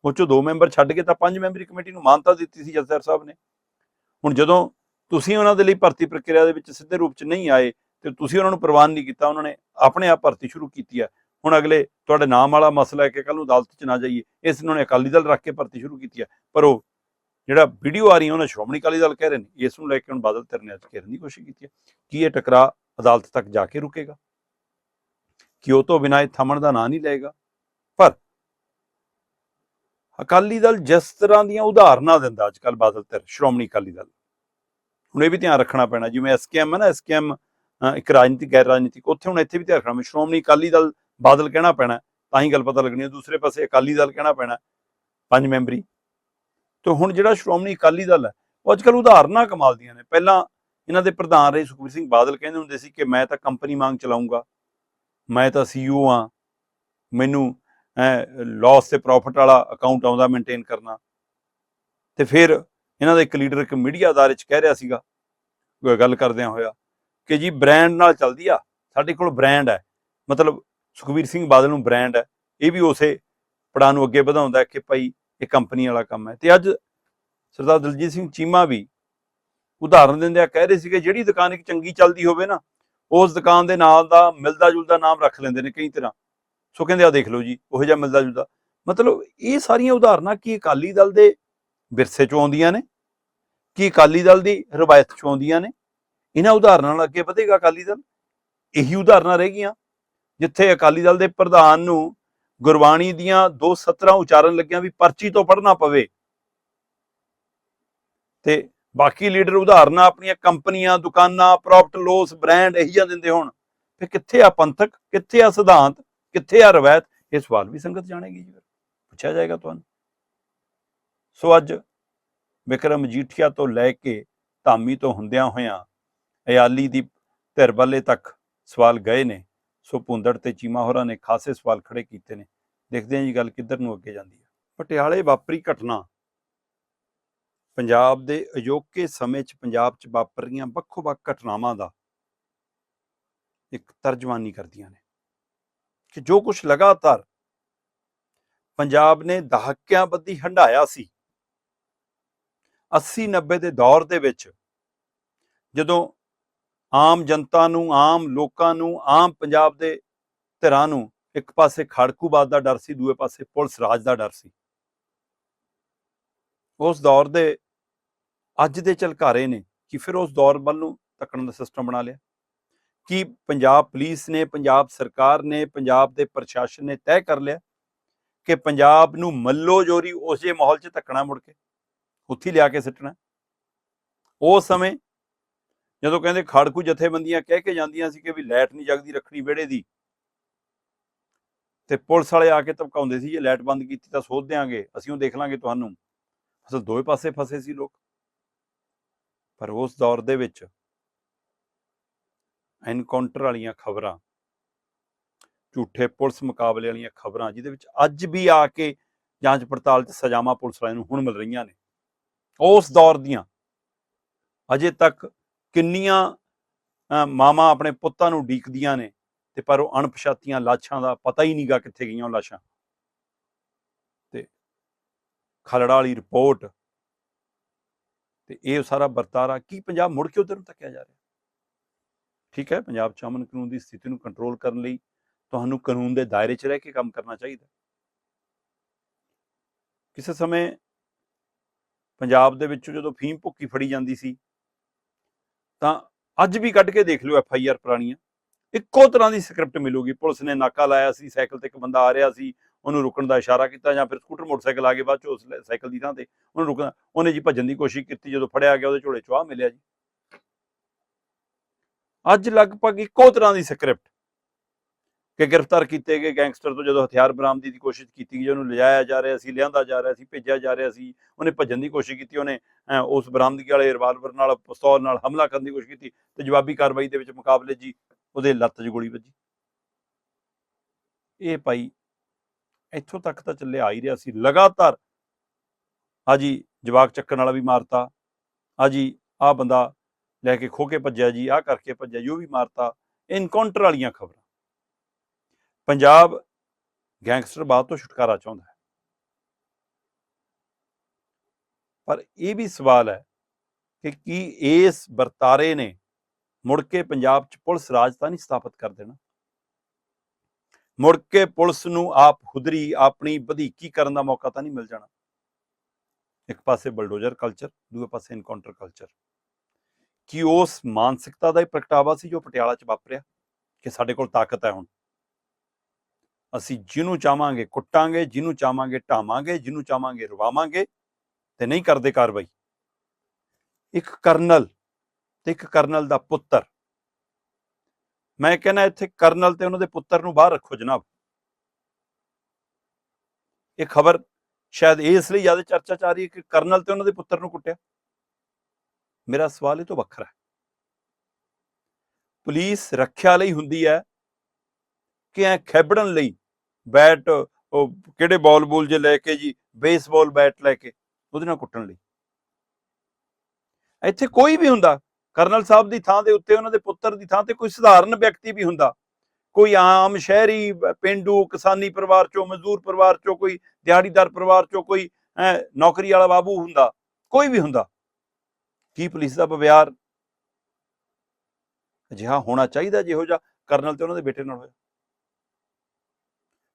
ਉਹ 'ਚੋਂ ਦੋ ਮੈਂਬਰ ਛੱਡ ਕੇ ਤਾਂ ਪੰਜ ਮੈਂਬਰੀ ਕਮੇਟੀ ਨੂੰ ਮਾਨਤਾ ਦਿੱਤੀ ਸੀ ਜਸਦਰ ਸਾਹਿਬ ਨੇ। ਹੁਣ ਜਦੋਂ ਤੁਸੀਂ ਉਹਨਾਂ ਦੇ ਲਈ ਭਰਤੀ ਪ੍ਰਕਿਰਿਆ ਦੇ ਵਿੱਚ ਸਿੱਧੇ ਰੂਪ 'ਚ ਨਹੀਂ ਆਏ ਤੇ ਤੁਸੀਂ ਉਹਨਾਂ ਨੂੰ ਪ੍ਰਵਾਨ ਨਹੀਂ ਕੀਤਾ, ਉਹਨਾਂ ਨੇ ਆਪਣੇ ਆਪ ਭਰਤੀ ਸ਼ੁਰੂ ਕੀਤੀ ਹੈ ਹੁਣ ਅਗਲੇ ਤੁਹਾਡੇ ਨਾਮ ਵਾਲਾ ਮਸਲਾ ਹੈ ਕਿ ਕੱਲ ਨੂੰ ਅਦਾਲਤ 'ਚ ਨਾ ਜਾਈਏ, ਇਸ ਨੂੰ ਨੇ ਅਕਾਲੀ ਦਲ ਰੱਖ ਕੇ ਭਰਤੀ ਸ਼ੁਰੂ ਕੀਤੀ ਹੈ ਪਰ ਉਹ ਜਿਹੜਾ ਵੀਡੀਓ ਆ ਰਹੀ ਹੈ, ਉਹਨਾਂ ਸ਼੍ਰੋਮਣੀ ਅਕਾਲੀ ਦਲ ਕਹਿ ਰਹੇ ਨੇ, ਇਸ ਨੂੰ ਲੈ ਕੇ ਹੁਣ ਬਾਦਲ ਧਿਰ ਅੱਜ ਘੇਰਨ ਦੀ ਕੋਸ਼ਿਸ਼ ਕੀਤੀ ਹੈ ਕੀ ਇਹ ਟਕਰਾ ਅਦਾਲਤ ਤੱਕ ਜਾ ਕੇ ਰੁਕੇਗਾ? ਕਿ ਉਹ ਤੋਂ ਬਿਨਾਂ ਇਹ ਥੰਮਣ ਦਾ ਨਾਂ ਨਹੀਂ ਲਏਗਾ? ਅਕਾਲੀ ਦਲ ਜਿਸ ਤਰ੍ਹਾਂ ਦੀਆਂ ਉਦਾਹਰਨਾਂ ਦਿੰਦਾ ਅੱਜ ਕੱਲ ਬਾਦਲ ਧਿਰ, ਸ਼੍ਰੋਮਣੀ ਅਕਾਲੀ ਦਲ। ਹੁਣ ਇਹ ਵੀ ਧਿਆਨ ਰੱਖਣਾ ਪੈਣਾ, ਜਿਵੇਂ ਐਸਕੇਐਮ ਹੈ ਨਾ ਐਸਕੇਐਮ ਇੱਕ ਰਾਜਨੀਤਿਕ, ਗੈਰ ਰਾਜਨੀਤਿਕ, ਉੱਥੇ ਹੁਣ ਇੱਥੇ ਵੀ ਧਿਆਨ ਰੱਖਣਾ, ਸ਼੍ਰੋਮਣੀ ਅਕਾਲੀ ਦਲ ਬਾਦਲ ਕਹਿਣਾ ਪੈਣਾ, ਤਾਂ ਹੀ ਗੱਲ ਪਤਾ ਲੱਗਣੀ ਹੈ। ਦੂਸਰੇ ਪਾਸੇ ਅਕਾਲੀ ਦਲ ਕਹਿਣਾ ਪੈਣਾ, ਪੰਜ ਮੈਂਬਰੀ। ਤੇ ਹੁਣ ਜਿਹੜਾ ਸ਼੍ਰੋਮਣੀ ਅਕਾਲੀ ਦਲ ਹੈ, ਉਹ ਅੱਜ ਕੱਲ ਉਦਾਹਰਨਾਂ ਕਮਾਲ ਦੀਆਂ ਨੇ। ਪਹਿਲਾਂ ਇਹਨਾਂ ਦੇ ਪ੍ਰਧਾਨ ਰਹੇ ਸੁਖਬੀਰ ਸਿੰਘ ਬਾਦਲ, ਕਹਿੰਦੇ ਹੁੰਦੇ ਸੀ ਕਿ ਮੈਂ ਤਾਂ ਕੰਪਨੀ ਵਾਂਗ ਚਲਾਉਂਗਾ ਮੈਂ ਤਾਂ ਸੀਈਓ ਆ ਮੈਨੂੰ ਲਾਸ ਤੇ ਪ੍ਰੋਫਿਟ ਵਾਲਾ ਅਕਾਊਂਟ ਆਉਂਦਾ ਮੇਨਟੇਨ ਕਰਨਾ। ਤੇ ਫਿਰ ਇਹਨਾਂ ਦਾ ਇੱਕ ਲੀਡਰ ਇੱਕ ਮੀਡੀਆ ਅਦਾਰੇ 'ਚ ਕਹਿ ਰਿਹਾ ਸੀਗਾ ਗੱਲ ਕਰਦਿਆਂ ਹੋਇਆ ਕਿ ਜੀ ਬ੍ਰਾਂਡ ਨਾਲ ਚੱਲਦੀ ਆ, ਸਾਡੇ ਕੋਲ ਬ੍ਰਾਂਡ ਹੈ। ਮਤਲਬ ਸੁਖਬੀਰ ਸਿੰਘ ਬਾਦਲ ਨੂੰ ਬ੍ਰਾਂਡ ਹੈ। ਇਹ ਵੀ ਉਸੇ ਪੜਾਅ ਨੂੰ ਅੱਗੇ ਵਧਾਉਂਦਾ ਕਿ ਭਾਈ ਇਹ ਕੰਪਨੀ ਵਾਲਾ ਕੰਮ ਹੈ। ਤੇ ਅੱਜ ਸਰਦਾਰ ਦਲਜੀਤ ਸਿੰਘ ਚੀਮਾ ਵੀ ਉਦਾਹਰਨ ਦਿੰਦਿਆਂ ਕਹਿ ਰਹੇ ਸੀਗੇ, ਜਿਹੜੀ ਦੁਕਾਨ ਇੱਕ ਚੰਗੀ ਚੱਲਦੀ ਹੋਵੇ ਨਾ, ਉਸ ਦੁਕਾਨ ਦੇ ਨਾਲ ਦਾ ਮਿਲਦਾ ਜੁਲਦਾ ਨਾਮ ਰੱਖ ਲੈਂਦੇ ਨੇ ਕਈ ਤਰ੍ਹਾਂ। ਸੋ ਕਹਿੰਦੇ ਆ ਦੇਖ ਲਓ ਜੀ, ਉਹੋ ਜਿਹਾ ਮਿਲਦਾ ਜੁਲਦਾ। ਮਤਲਬ ਇਹ ਸਾਰੀਆਂ ਉਦਾਹਰਨਾਂ ਕੀ ਅਕਾਲੀ ਦਲ ਦੇ ਵਿਰਸੇ ਚੋਂ ਆਉਂਦੀਆਂ ਨੇ? ਕੀ ਅਕਾਲੀ ਦਲ ਦੀ ਰਵਾਇਤ ਚੋਂ ਆਉਂਦੀਆਂ ਨੇ? ਇਹਨਾਂ ਉਦਾਹਰਨਾਂ ਨਾਲ ਅੱਗੇ ਵਧੇਗਾ ਅਕਾਲੀ ਦਲ? ਇਹੀ ਉਦਾਹਰਨਾਂ ਰਹਿ ਗਈਆਂ। ਜਿੱਥੇ ਅਕਾਲੀ ਦਲ ਦੇ ਪ੍ਰਧਾਨ ਨੂੰ ਗੁਰਬਾਣੀ ਦੀਆਂ ਦੋ ਸਤਰਾਂ ਉਚਾਰਨ ਲੱਗਿਆਂ ਵੀ ਪਰਚੀ ਤੋਂ ਪੜ੍ਹਨਾ ਪਵੇ। ਤੇ ਬਾਕੀ ਲੀਡਰ ਉਦਾਹਰਨਾਂ ਆਪਣੀਆਂ ਕੰਪਨੀਆਂ, ਦੁਕਾਨਾਂ ਪ੍ਰੋਫਿਟ ਲੋਸ, ਬ੍ਰਾਂਡ ਇਹੀ ਜਾਂ ਦਿੰਦੇ ਹੋਣ। ਫਿਰ ਕਿੱਥੇ ਆ ਪੰਥਕ? ਕਿੱਥੇ ਆ ਸਿਧਾਂਤ? ਕਿੱਥੇ ਆ ਰਵਾਇਤ? ਇਹ ਸਵਾਲ ਵੀ ਸੰਗਤ ਜਾਣੇਗੀ ਜੀ ਪੁੱਛਿਆ ਜਾਏਗਾ ਤੁਹਾਨੂੰ। ਸੋ ਅੱਜ ਵਿਕਰਮ ਮਜੀਠੀਆ ਤੋਂ ਲੈ ਕੇ ਧਾਮੀ ਤੋਂ ਹੁੰਦਿਆਂ ਹੋਇਆਂ ਅਯਾਲੀ ਦੀ ਧਿਰ ਬੱਲੇ ਤੱਕ ਸਵਾਲ ਗਏ ਨੇ। ਸੋ ਪੁੰਦੜ ਤੇ ਚੀਮਾ ਹੋਰਾਂ ਨੇ ਖਾਸੇ ਸਵਾਲ ਖੜੇ ਕੀਤੇ ਨੇ। ਦੇਖਦੇ ਹਾਂ ਜੀ ਗੱਲ ਕਿੱਧਰ ਨੂੰ ਅੱਗੇ ਜਾਂਦੀ ਹੈ। ਪਟਿਆਲੇ ਵਾਪਰੀ ਘਟਨਾ। ਪੰਜਾਬ ਦੇ ਅਜੋਕੇ ਸਮੇਂ 'ਚ ਪੰਜਾਬ 'ਚ ਵਾਪਰ ਰਹੀਆਂ ਵੱਖੋ-ਵੱਖ ਘਟਨਾਵਾਂ ਦਾ ਇੱਕ ਤਰਜਮਾਨੀ ਕਰਦੀਆਂ ਨੇ। ਕਿ ਜੋ ਕੁਝ ਲਗਾਤਾਰ ਪੰਜਾਬ ਨੇ ਦਹਾਕਿਆਂ ਬੱਧੀ ਹੰਡਾਇਆ ਸੀ 80 90 ਦੇ ਦੌਰ ਦੇ ਵਿੱਚ ਜਦੋਂ ਆਮ ਜਨਤਾ ਨੂੰ, ਆਮ ਲੋਕਾਂ ਨੂੰ, ਆਮ ਪੰਜਾਬ ਦੇ ਧਿਰਾਂ ਨੂੰ ਇੱਕ ਪਾਸੇ ਖੜਕੂਬਾਦ ਦਾ ਡਰ ਸੀ, ਦੂਏ ਪਾਸੇ ਪੁਲਿਸ ਰਾਜ ਦਾ ਡਰ ਸੀ। ਉਸ ਦੌਰ ਦੇ ਅੱਜ ਦੇ ਝਲਕਾਰੇ ਨੇ ਕਿ ਫਿਰ ਉਸ ਦੌਰ ਵੱਲ ਨੂੰ ਤੱਕਣ ਦਾ ਸਿਸਟਮ ਬਣਾ ਲਿਆ। ਕੀ ਪੰਜਾਬ ਪੁਲਿਸ ਨੇ, ਪੰਜਾਬ ਸਰਕਾਰ ਨੇ, ਪੰਜਾਬ ਦੇ ਪ੍ਰਸ਼ਾਸਨ ਨੇ ਤੈਅ ਕਰ ਲਿਆ ਕਿ ਪੰਜਾਬ ਨੂੰ ਮੱਲੋ ਜੋਰੀ ਉਸੇ ਮਾਹੌਲ 'ਚ ਧੱਕਣਾ ਮੁੜ ਕੇ, ਉੱਥੇ ਲਿਆ ਕੇ ਸਿੱਟਣਾ। ਉਸ ਸਮੇਂ ਜਦੋਂ ਕਹਿੰਦੇ ਖੜਕੂ ਜਥੇਬੰਦੀਆਂ ਕਹਿ ਕੇ ਜਾਂਦੀਆਂ ਸੀ ਕਿ ਵੀ ਲਾਈਟ ਨਹੀਂ ਜਗਦੀ ਰੱਖਣੀ ਵਿਹੜੇ ਦੀ, ਤੇ ਪੁਲਿਸ ਵਾਲੇ ਆ ਕੇ ਧਮਕਾਉਂਦੇ ਸੀ, ਜੇ ਲਾਈਟ ਬੰਦ ਕੀਤੀ ਤਾਂ ਸੋਧ ਦੇਾਂਗੇ ਅਸੀਂ ਉਹ ਦੇਖ ਲਾਂਗੇ ਤੁਹਾਨੂੰ। ਅਸਲ ਦੋਵੇਂ ਪਾਸੇ ਫਸੇ ਸੀ ਲੋਕ। ਪਰ ਉਸ ਦੌਰ ਦੇ ਵਿੱਚ ਐਨਕਾਊਂਟਰ ਵਾਲੀਆਂ ਖਬਰਾਂ, ਝੂਠੇ ਪੁਲਿਸ ਮੁਕਾਬਲੇ ਵਾਲੀਆਂ ਖਬਰਾਂ, ਜਿਹਦੇ ਵਿੱਚ ਅੱਜ ਵੀ ਆ ਕੇ ਜਾਂਚ ਪੜਤਾਲ 'ਚ ਸਜ਼ਾਵਾਂ ਪੁਲਿਸ ਵਾਲਿਆਂ ਨੂੰ ਹੁਣ ਮਿਲ ਰਹੀਆਂ ਨੇ। ਉਸ ਦੌਰ ਦੀਆਂ ਅਜੇ ਤੱਕ ਕਿੰਨੀਆਂ ਮਾਮਾ ਆਪਣੇ ਪੁੱਤਾਂ ਨੂੰ ਡੀਕਦੀਆਂ ਨੇ ਤੇ ਪਰ ਉਹ ਅਣਪਛਾਤੀਆਂ ਲਾਸ਼ਾਂ ਦਾ ਪਤਾ ਹੀ ਨਹੀਂਗਾ ਕਿੱਥੇ ਗਈਆਂ ਉਹ ਲਾਸ਼ਾਂ। ਤੇ ਖਲੜਾ ਵਾਲੀ ਰਿਪੋਰਟ ਤੇ ਇਹ ਸਾਰਾ ਵਰਤਾਰਾ ਕੀ ਪੰਜਾਬ ਮੁੜ ਕੇ ਉਧਰ ਨੂੰ ਤੱਕਿਆ ਜਾ ਰਿਹਾ? ਠੀਕ ਹੈ? ਪੰਜਾਬ 'ਚ ਅਮਨ ਕਾਨੂੰਨ ਦੀ ਸਥਿਤੀ ਨੂੰ ਕੰਟਰੋਲ ਕਰਨ ਲਈ ਤੁਹਾਨੂੰ ਕਾਨੂੰਨ ਦੇ ਦਾਇਰੇ 'ਚ ਰਹਿ ਕੇ ਕੰਮ ਕਰਨਾ ਚਾਹੀਦਾ। ਕਿਸੇ ਸਮੇਂ ਪੰਜਾਬ ਦੇ ਵਿੱਚੋਂ ਜਦੋਂ ਫੀਮ ਭੁੱਕੀ ਫੜੀ ਜਾਂਦੀ ਸੀ, ਤਾਂ ਅੱਜ ਵੀ ਕੱਢ ਕੇ ਦੇਖ ਲਿਓ ਐਫ ਆਈ ਆਰ ਪੁਰਾਣੀਆਂ। ਇੱਕੋ ਤਰ੍ਹਾਂ ਦੀ ਸਕ੍ਰਿਪਟ ਮਿਲੂਗੀ। ਪੁਲਿਸ ਨੇ ਨਾਕਾ ਲਾਇਆ ਸੀ, ਸਾਈਕਲ ਤੇ ਇੱਕ ਬੰਦਾ ਆ ਰਿਹਾ ਸੀ, ਉਹਨੂੰ ਰੁਕਣ ਦਾ ਇਸ਼ਾਰਾ ਕੀਤਾ ਜਾਂ ਫਿਰ ਸਕੂਟਰ, ਮੋਟਰਸਾਈਕਲ ਆ ਗਏ ਬਾਅਦ ਚ ਉਸ ਸਾਈਕਲ ਦੀ ਥਾਂ ਤੇ ਉਹਨੂੰ ਰੁਕਣਾ, ਉਹਨੇ ਜੀ ਭੱਜਣ ਦੀ ਕੋਸ਼ਿਸ਼ ਕੀਤੀ, ਜਦੋਂ ਫੜਿਆ ਗਿਆ ਉਹਦੇ ਝੋਲੇ ਚੋਂ ਮਿਲਿਆ ਜੀ। ਅੱਜ ਲਗਭਗ ਇੱਕੋ ਤਰ੍ਹਾਂ ਦੀ ਸਕ੍ਰਿਪਟ ਕਿ ਗ੍ਰਿਫਤਾਰ ਕੀਤੇ ਗਏ ਗੈਂਗਸਟਰ ਤੋਂ ਜਦੋਂ ਹਥਿਆਰ ਬਰਾਮਦੀ ਦੀ ਕੋਸ਼ਿਸ਼ ਕੀਤੀ ਗਈ, ਉਹਨੂੰ ਲਿਜਾਇਆ ਜਾ ਰਿਹਾ ਸੀ, ਲਿਆਂਦਾ ਜਾ ਰਿਹਾ ਸੀ, ਭੇਜਿਆ ਜਾ ਰਿਹਾ ਸੀ, ਉਹਨੇ ਭੱਜਣ ਦੀ ਕੋਸ਼ਿਸ਼ ਕੀਤੀ, ਉਹਨੇ ਉਸ ਬਰਾਮਦਗੀ ਵਾਲੇ ਰਿਵਾਲਵਰ ਨਾਲ, ਪਿਸਤੌਲ ਨਾਲ ਹਮਲਾ ਕਰਨ ਦੀ ਕੋਸ਼ਿਸ਼ ਕੀਤੀ ਤੇ ਜਵਾਬੀ ਕਾਰਵਾਈ ਦੇ ਵਿੱਚ ਮੁਕਾਬਲੇ ਜੀ ਉਹਦੇ ਲੱਤ 'ਚ ਗੋਲੀ ਵੱਜੀ। ਇਹ ਭਾਈ ਇੱਥੋਂ ਤੱਕ ਤਾਂ ਚੱਲਿਆ ਆ ਹੀ ਰਿਹਾ ਸੀ, ਲਗਾਤਾਰ ਆ ਜੀ ਜਵਾਕ ਚੱਕਣ ਵਾਲਾ ਵੀ ਮਾਰਤਾ ਆ ਜੀ ਆ ਬੰਦਾ ਲੈ ਕੇ ਖੋ ਕੇ ਭੱਜਿਆ ਜੀ, ਆਹ ਕਰਕੇ ਭੱਜਿਆ ਜੀ ਉਹ ਵੀ ਮਾਰਤਾ ਇਨਕਾਊਂਟਰ ਵਾਲੀਆਂ ਖਬਰਾਂ। ਪੰਜਾਬ ਗੈਂਗਸਟਰਵਾਦ ਤੋਂ ਛੁਟਕਾਰਾ ਚਾਹੁੰਦਾ ਹੈ। ਪਰ ਇਹ ਵੀ ਸਵਾਲ ਹੈ ਕਿ ਕੀ ਇਸ ਵਰਤਾਰੇ ਨੇ ਮੁੜ ਕੇ ਪੰਜਾਬ 'ਚ ਪੁਲਿਸ ਰਾਜ ਤਾਂ ਨਹੀਂ ਸਥਾਪਿਤ ਕਰ ਦੇਣਾ? ਮੁੜ ਕੇ ਪੁਲਿਸ ਨੂੰ ਆਪ ਹੁਦਰੀ ਆਪਣੀ ਵਧੀਕੀ ਕਰਨ ਦਾ ਮੌਕਾ ਤਾਂ ਨਹੀਂ ਮਿਲ ਜਾਣਾ। ਇੱਕ ਪਾਸੇ ਬਲਡੋਜ਼ਰ ਕਲਚਰ ਦੂਏ ਪਾਸੇ ਇਨਕਾਊਂਟਰ ਕਲਚਰ ਕਿ ਉਸ ਮਾਨਸਿਕਤਾ ਦਾ ਹੀ ਪ੍ਰਗਟਾਵਾ ਸੀ ਜੋ ਪਟਿਆਲਾ 'ਚ ਵਾਪਰਿਆ, ਕਿ ਸਾਡੇ ਕੋਲ ਤਾਕਤ ਹੈ ਹੁਣ। ਅਸੀਂ ਜਿਹਨੂੰ ਚਾਹਾਂਗੇ ਕੁੱਟਾਂਗੇ, ਜਿਹਨੂੰ ਚਾਹਾਂਗੇ ਢਾਵਾਂਗੇ, ਜਿਹਨੂੰ ਚਾਹਾਂਗੇ ਰਵਾਵਾਂਗੇ, ਤੇ ਨਹੀਂ ਕਰਦੇ ਕਾਰਵਾਈ। ਇੱਕ ਕਰਨਲ ਤੇ ਇੱਕ ਕਰਨਲ ਦਾ ਪੁੱਤਰ। ਮੈਂ ਕਹਿੰਦਾ ਇੱਥੇ ਕਰਨਲ ਤੇ ਉਹਨਾਂ ਦੇ ਪੁੱਤਰ ਨੂੰ ਬਾਹਰ ਰੱਖੋ ਜਨਾਬ। ਇਹ ਖਬਰ ਸ਼ਾਇਦ ਇਸ ਲਈ ਜ਼ਿਆਦਾ ਚਰਚਾ ਚ ਆ ਰਹੀ ਹੈ ਕਿ ਕਰਨਲ ਤੇ ਉਹਨਾਂ ਦੇ ਪੁੱਤਰ ਨੂੰ ਕੁੱਟਿਆ। ਮੇਰਾ ਸਵਾਲ ਇਹ ਤੋਂ ਵੱਖਰਾ ਹੈ। ਪੁਲਿਸ ਰੱਖਿਆ ਲਈ ਹੁੰਦੀ ਹੈ ਕਿ ਐ ਖੇਬੜਨ ਲਈ ਬੈਟ ਉਹ ਕਿਹੜੇ ਬਾਲ ਬੋਲ ਜੇ ਲੈ ਕੇ ਜੀ ਬੇਸਬਾਲ ਬੈਟ ਲੈ ਕੇ ਉਹਦੇ ਨਾਲ ਕੁੱਟਣ ਲਈ। ਇੱਥੇ ਕੋਈ ਵੀ ਹੁੰਦਾ ਕਰਨਲ ਸਾਹਿਬ ਦੀ ਥਾਂ ਦੇ ਉੱਤੇ ਉਹਨਾਂ ਦੇ ਪੁੱਤਰ ਦੀ ਥਾਂ ਤੇ ਕੋਈ ਸਧਾਰਨ ਵਿਅਕਤੀ ਵੀ ਹੁੰਦਾ। ਕੋਈ ਆਮ ਸ਼ਹਿਰੀ ਬ- ਪਿੰਡੂ ਕਿਸਾਨੀ ਪਰਿਵਾਰ ਚੋਂ ਮਜ਼ਦੂਰ ਪਰਿਵਾਰ ਚੋਂ ਕੋਈ ਦਿਹਾੜੀਦਾਰ ਪਰਿਵਾਰ ਚੋਂ ਕੋਈ ਹੈਂ, ਨੌਕਰੀ ਵਾਲਾ ਬਾਬੂ ਹੁੰਦਾ ਕੋਈ ਵੀ ਹੁੰਦਾ। ਕੀ ਪੁਲਿਸ ਦਾ ਵਿਵਹਾਰ ਅਜਿਹਾ ਹੋਣਾ ਚਾਹੀਦਾ ਜਿਹੋ ਜਿਹਾ ਕਰਨਲ ਤੇ ਉਹਨਾਂ ਦੇ ਬੇਟੇ ਨਾਲ ਹੋਇਆ।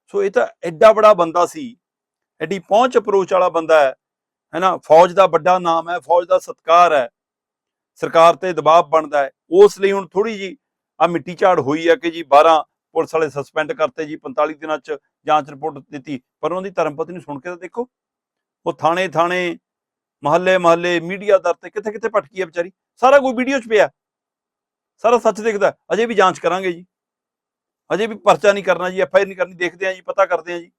ਸੋ ਇਹ ਤਾਂ ਐਡਾ ਬੜਾ ਬੰਦਾ ਸੀ, ਐਡੀ ਪਹੁੰਚ ਅਪਰੋਚ ਵਾਲਾ ਬੰਦਾ ਹੈ, ਹੈਨਾ? ਫੌਜ ਦਾ ਵੱਡਾ ਨਾਮ ਹੈ, ਫੌਜ ਦਾ ਸਤਕਾਰ ਹੈ, ਸਰਕਾਰ ਤੇ ਦਬਾਅ ਬਣਦਾ ਹੈ। ਉਸ ਲਈ ਹੁਣ ਥੋੜੀ ਜੀ ਆ ਮਿੱਟੀ ਝਾੜ ਹੋਈ ਹੈ ਕਿ ਜੀ 12 ਪੁਲਿਸ ਵਾਲੇ ਸਸਪੈਂਡ ਕਰਤੇ ਜੀ 45 ਦਿਨਾਂ ਚ ਜਾਂਚ ਰਿਪੋਰਟ ਦਿੱਤੀ। ਪਰ ਉਹਨਾਂ ਦੀ ਧਰਮ ਪਤਨੀ ਨੂੰ ਸੁਣ ਕੇ ਤਾਂ ਦੇਖੋ, ਉਹ ਥਾਣੇ ਥਾਣੇ ਮਹੱਲੇ ਮਹੱਲੇ, ਮੀਡੀਆ ਦਰ ਤੇ ਕਿੱਥੇ ਕਿੱਥੇ ਭਟਕੀ ਹੈ ਵਿਚਾਰੀ। ਸਾਰਾ ਕੋਈ ਵੀਡੀਓ ਚ ਪਿਆ। ਸਾਰਾ ਸੱਚ ਦਿਖਦਾ। ਅਜੇ ਵੀ ਜਾਂਚ ਕਰਾਂਗੇ ਜੀ। ਅਜੇ ਵੀ ਪਰਚਾ ਨਹੀਂ ਕਰਨਾ ਜੀ, ਐਫ ਆਈ ਆਰ ਨਹੀਂ ਕਰਨੀ, ਦੇਖਦੇ ਆ ਜੀ, ਪਤਾ ਕਰਦੇ ਆ ਜੀ।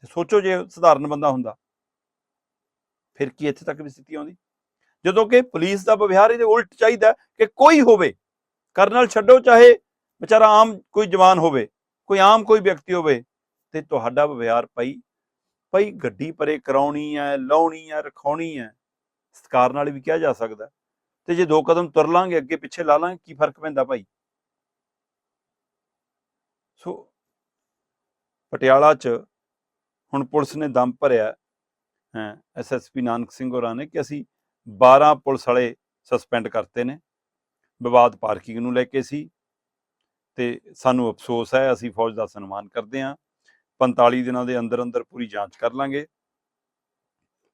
ਤੇ ਸੋਚੋ ਜੇ ਸਧਾਰਨ ਬੰਦਾ ਹੁੰਦਾ। ਫਿਰ ਕੀ ਇੱਥੇ ਤੱਕ ਵੀ ਸਥਿਤੀ ਆਉਂਦੀ? ਜਦੋਂ ਕਿ ਪੁਲਿਸ ਦਾ ਵਿਵਹਾਰ ਇਹਦੇ ਉਲਟ ਚਾਹੀਦਾ ਕਿ ਕੋਈ ਹੋਵੇ ਕਰਨਲ ਛੱਡੋ, ਚਾਹੇ ਵਿਚਾਰਾ ਆਮ ਕੋਈ ਜਵਾਨ ਹੋਵੇ, ਕੋਈ ਆਮ ਕੋਈ ਵਿਅਕਤੀ ਹੋਵੇ, ਤੇ ਤੁਹਾਡਾ ਵਿਵਹਾਰ ਭਾਈ ਭਾਈ ਗੱਡੀ ਪਰੇ ਕਰਾਉਣੀ ਹੈ ਲਾਉਣੀ ਹੈ ਰਖਾਉਣੀ ਹੈ ਸਤਕਾਰ ਨਾਲ ਵੀ ਕਿਹਾ ਜਾ ਸਕਦਾ। ਹੈ। ਤੇ ਜੇ ਦੋ ਕਦਮ ਤੁਰ ਲਾਂਗੇ, ਅੱਗੇ ਪਿੱਛੇ ਲਾ ਲਾਂਗੇ, ਕੀ ਫ਼ਰਕ ਪੈਂਦਾ ਭਾਈ? ਸੋ ਪਟਿਆਲਾ 'ਚ ਹੁਣ ਪੁਲਿਸ ਨੇ ਦਮ ਭਰਿਆ, ਹੈ ਐਸਐਸਪੀ ਨਾਨਕ ਸਿੰਘ ਹੋਰਾਂ ਨੇ ਕਿ ਅਸੀਂ 12 ਪੁਲਿਸ ਵਾਲੇ ਸਸਪੈਂਡ ਕਰਤੇ ਨੇ। ਵਿਵਾਦ ਪਾਰਕਿੰਗ ਨੂੰ ਲੈ ਕੇ ਸੀ ਤੇ ਸਾਨੂੰ ਅਫਸੋਸ ਹੈ, ਅਸੀਂ ਫੌਜ ਦਾ ਸਨਮਾਨ ਕਰਦੇ ਹਾਂ। 45 ਦਿਨਾਂ ਦੇ ਅੰਦਰ ਅੰਦਰ ਪੂਰੀ ਜਾਂਚ ਕਰ ਲਾਂਗੇ।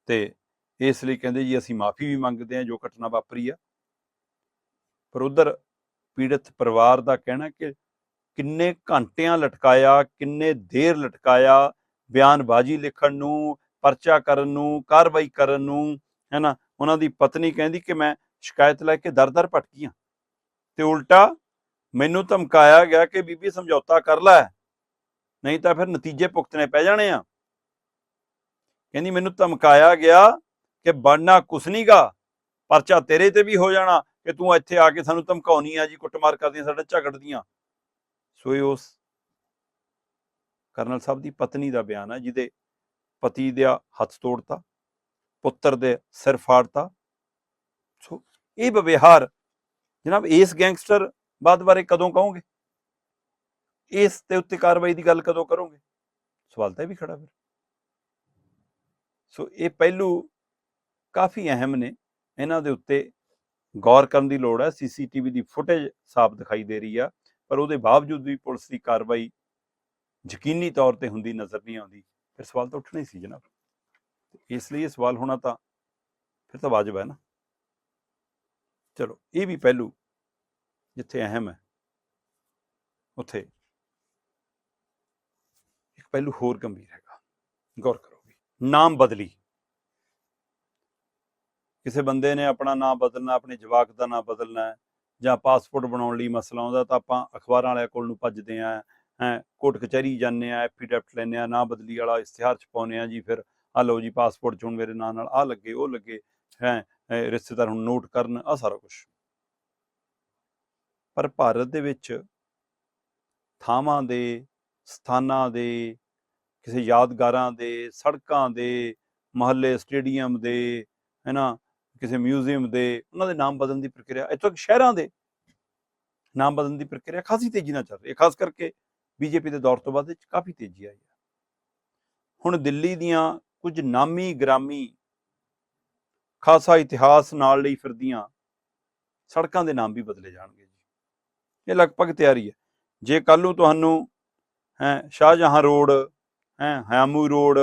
ਤੇ ਇਸ ਲਈ ਕਹਿੰਦੇ ਜੀ ਅਸੀਂ ਮਾਫੀ ਵੀ ਮੰਗਦੇ ਹਾਂ ਜੋ ਘਟਨਾ ਵਾਪਰੀ ਆ। ਪਰ ਉਧਰ ਪੀੜਤ ਪਰਿਵਾਰ ਦਾ ਕਹਿਣਾ ਕਿ ਕਿੰਨੇ ਘੰਟਿਆਂ ਲਟਕਾਇਆ, ਕਿੰਨੇ ਦੇਰ ਲਟਕਾਇਆ, ਬਿਆਨਬਾਜ਼ੀ ਲਿਖਣ ਨੂੰ, ਪਰਚਾ ਕਰਨ ਨੂੰ, ਕਾਰਵਾਈ ਕਰਨ ਨੂੰ, ਹੈਨਾ, ਉਹਨਾਂ ਦੀ ਪਤਨੀ ਕਹਿੰਦੀ ਕਿ ਮੈਂ ਸ਼ਿਕਾਇਤ ਲੈ ਕੇ ਦਰ-ਦਰ ਭਟਕੀਆਂ ਤੇ ਉਲਟਾ ਮੈਨੂੰ ਧਮਕਾਇਆ ਗਿਆ ਕਿ ਬੀਬੀ ਸਮਝੌਤਾ ਕਰ ਲੈ। ਨਹੀਂ ਤਾਂ ਫਿਰ ਨਤੀਜੇ ਭੁਗਤਣੇ ਪੈ ਜਾਣੇ ਆ। ਕਹਿੰਦੀ, ਮੈਨੂੰ ਧਮਕਾਇਆ ਗਿਆ ਕਿ ਬਣਨਾ ਕੁਛ ਨਹੀਂਗਾ ਪਰਚਾ ਤੇਰੇ ਤੇ ਵੀ ਹੋ ਜਾਣਾ ਕਿ ਤੂੰ ਇੱਥੇ ਆ ਕੇ ਸਾਨੂੰ ਧਮਕਾਉਣੀ ਆ ਜੀ, ਕੁੱਟਮਾਰ ਕਰਦੀਆਂ ਸਾਡਾ ਝਗੜਦੀਆਂ ਸੋ ਉਸ ਕਰਨਲ ਸਾਹਿਬ ਦੀ ਪਤਨੀ ਦਾ ਬਿਆਨ ਆ, ਜਿਹਦੇ ਪਤੀ ਦਾ ਹੱਥ ਤੋੜਤਾ, ਪੁੱਤਰ ਦੇ ਸਿਰ ਫਾੜਤਾ। ਸੋ ਇਹ ਵਿਵਹਾਰ ਜਨਾਬ, ਇਸ ਗੈਂਗਸਟਰ ਬਾਦ ਬਾਰੇ ਕਦੋਂ ਕਹੋਗੇ? ਇਸ ਤੇ ਉੱਤੇ ਕਾਰਵਾਈ ਦੀ ਗੱਲ ਕਦੋਂ ਕਰੋਗੇ? ਸਵਾਲ ਤਾਂ ਇਹ ਵੀ ਖੜਾ ਫਿਰ। ਸੋ ਇਹ ਪਹਿਲੂ ਕਾਫੀ ਅਹਿਮ ਨੇ। ਇਹਨਾਂ ਦੇ ਉੱਤੇ ਗੌਰ ਕਰਨ ਦੀ ਲੋੜ ਹੈ। ਸੀਸੀਟੀਵੀ ਦੀ ਫੁਟੇਜ ਸਾਫ਼ ਦਿਖਾਈ ਦੇ ਰਹੀ ਆ, ਪਰ ਉਹਦੇ ਬਾਵਜੂਦ ਵੀ ਪੁਲਿਸ ਦੀ ਕਾਰਵਾਈ ਯਕੀਨੀ ਤੌਰ ਤੇ ਹੁੰਦੀ ਨਜ਼ਰ ਨਹੀਂ ਆਉਂਦੀ। ਫਿਰ ਸਵਾਲ ਤਾਂ ਉੱਠਣਾ ਹੀ ਸੀ ਜਨਾਬ। ਤੇ ਇਸ ਲਈ ਇਹ ਸਵਾਲ ਹੋਣਾ ਤਾਂ ਫਿਰ ਤਾਂ ਵਾਜਬ ਹੈ ਨਾ। ਚਲੋ, ਇਹ ਵੀ ਪਹਿਲੂ ਜਿੱਥੇ ਅਹਿਮ ਹੈ, ਉੱਥੇ ਪਹਿਲੂ ਹੋਰ ਗੰਭੀਰ ਹੈਗਾ। ਗੌਰ ਕਰੋਗੇ ਨਾਮ ਬਦਲੀ। ਕਿਸੇ ਬੰਦੇ ਨੇ ਆਪਣਾ ਨਾਮ ਬਦਲਣਾ, ਆਪਣੇ ਜਵਾਕ ਦਾ ਨਾਮ ਬਦਲਣਾ ਜਾਂ ਪਾਸਪੋਰਟ ਬਣਾਉਣ ਲਈ ਮਸਲਾ ਆਉਂਦਾ ਤਾਂ ਆਪਾਂ ਅਖਬਾਰਾਂ ਵਾਲਿਆਂ ਕੋਲ ਨੂੰ ਭੱਜਦੇ ਆਂ ਹੈ, ਕੋਰਟ ਕਚਹਿਰੀ ਜਾਂਦੇ ਆ ਐਫੀਡੈਵਿਟ ਲੈਂਦੇ ਆ ਨਾ ਬਦਲੀ ਵਾਲਾ ਇਸ਼ਤਿਹਾਰ ਛਪਾਉਂਦੇ ਆ ਜੀ, ਫਿਰ ਆ ਲਓ ਜੀ, ਪਾਸਪੋਰਟ ਚੋਂ ਮੇਰੇ ਨਾਂ ਨਾਲ ਆ ਲੱਗੇ, ਉਹ ਲੱਗੇ, ਹੈ ਰਿਸ਼ਤੇਦਾਰ ਹੁਣ ਨੋਟ ਕਰਨ ਆ ਸਾਰਾ ਕੁਝ ਪਰ ਭਾਰਤ ਦੇ ਵਿੱਚ ਥਾਵਾਂ ਦੇ, ਸਥਾਨਾਂ ਦੇ ਕਿਸੇ ਯਾਦਗਾਰਾਂ ਦੇ, ਸੜਕਾਂ ਦੇ, ਮਹੱਲੇ, ਸਟੇਡੀਅਮ ਦੇ ਹੈ ਨਾ ਕਿਸੇ ਮਿਊਜ਼ੀਅਮ ਦੇ, ਉਹਨਾਂ ਦੇ ਨਾਮ ਬਦਲਣ ਦੀ ਪ੍ਰਕਿਰਿਆ, ਇੱਥੋਂ ਸ਼ਹਿਰਾਂ ਦੇ ਨਾਮ ਬਦਲਣ ਦੀ ਪ੍ਰਕਿਰਿਆ ਖਾਸੀ ਤੇਜ਼ੀ ਨਾਲ ਚੱਲ ਰਹੀ ਹੈ, ਖਾਸ ਕਰਕੇ ਬੀਜੇਪੀ ਦੇ ਦੌਰ ਤੋਂ ਬਾਅਦ ਵਿੱਚ ਕਾਫੀ ਤੇਜ਼ੀ ਆਈ ਹੈ। ਹੁਣ ਦਿੱਲੀ ਦੀਆਂ ਕੁਝ ਨਾਮੀ ਗ੍ਰਾਮੀ ਖਾਸਾ ਇਤਿਹਾਸ ਨਾਲ ਲਈ ਫਿਰਦੀਆਂ ਸੜਕਾਂ ਦੇ ਨਾਮ ਵੀ ਬਦਲੇ ਜਾਣਗੇ ਜੀ। ਇਹ ਲਗਭਗ ਤਿਆਰੀ ਹੈ। ਜੇ ਕੱਲ ਨੂੰ ਤੁਹਾਨੂੰ ਹੈ, ਸ਼ਾਹਜਹਾਂ ਰੋਡ ਹੈ, ਹਯਾਮੂ ਰੋਡ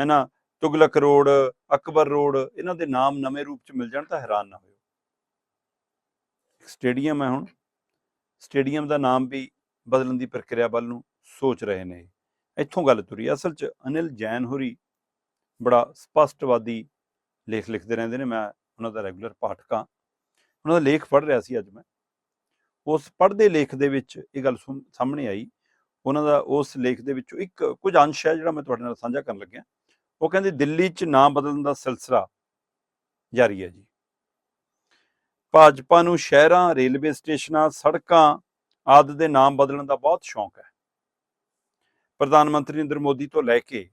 ਹੈ ਨਾ ਤੁਗਲਕ ਰੋਡ, ਅਕਬਰ ਰੋਡ, ਇਹਨਾਂ ਦੇ ਨਾਮ ਨਵੇਂ ਰੂਪ ਚ ਮਿਲ ਜਾਣ ਤਾਂ ਹੈਰਾਨ ਨਾ ਹੋਇਓ। ਸਟੇਡੀਅਮ ਹੈ ਹੁਣ। ਸਟੇਡੀਅਮ ਦਾ ਨਾਮ ਵੀ ਬਦਲਣ ਦੀ ਪ੍ਰਕਿਰਿਆ ਵੱਲ ਨੂੰ ਸੋਚ ਰਹੇ ਨੇ। ਇੱਥੋਂ ਗੱਲ ਤੁਰੀ। ਅਸਲ 'ਚ ਅਨਿਲ ਜੈਨ ਹੋਰੀ ਬੜਾ ਸਪਸ਼ਟਵਾਦੀ ਲੇਖ ਲਿਖਦੇ ਰਹਿੰਦੇ ਨੇ। ਮੈਂ ਉਹਨਾਂ ਦਾ ਰੈਗੂਲਰ ਪਾਠਕ ਹਾਂ ਉਹਨਾਂ ਦਾ ਲੇਖ ਪੜ੍ਹ ਰਿਹਾ ਸੀ ਅੱਜ ਮੈਂ। ਉਸ ਪੜ੍ਹਦੇ ਲੇਖ ਦੇ ਵਿੱਚ ਇਹ ਗੱਲ ਸੁਣ- ਸਾਹਮਣੇ ਆਈ ਉਹਨਾਂ ਦਾ ਉਸ ਲੇਖ ਦੇ ਵਿੱਚੋਂ ਇੱਕ ਕੁਝ ਅੰਸ਼ ਹੈ ਜਿਹੜਾ ਮੈਂ ਤੁਹਾਡੇ ਨਾਲ ਸਾਂਝਾ ਕਰਨ ਲੱਗਿਆ। ਉਹ ਕਹਿੰਦੇ, ਦਿੱਲੀ 'ਚ ਨਾਂ ਬਦਲਣ ਦਾ ਸਿਲਸਿਲਾ ਜਾਰੀ ਹੈ ਜੀ। ਭਾਜਪਾ ਨੂੰ ਸ਼ਹਿਰਾਂ, ਰੇਲਵੇ ਸਟੇਸ਼ਨਾਂ, ਸੜਕਾਂ ਆਦਿ ਦੇ ਨਾਮ ਬਦਲਣ ਦਾ ਬਹੁਤ ਸ਼ੌਂਕ ਹੈ। ਪ੍ਰਧਾਨ ਮੰਤਰੀ ਨਰਿੰਦਰ ਮੋਦੀ ਤੋਂ ਲੈ ਕੇ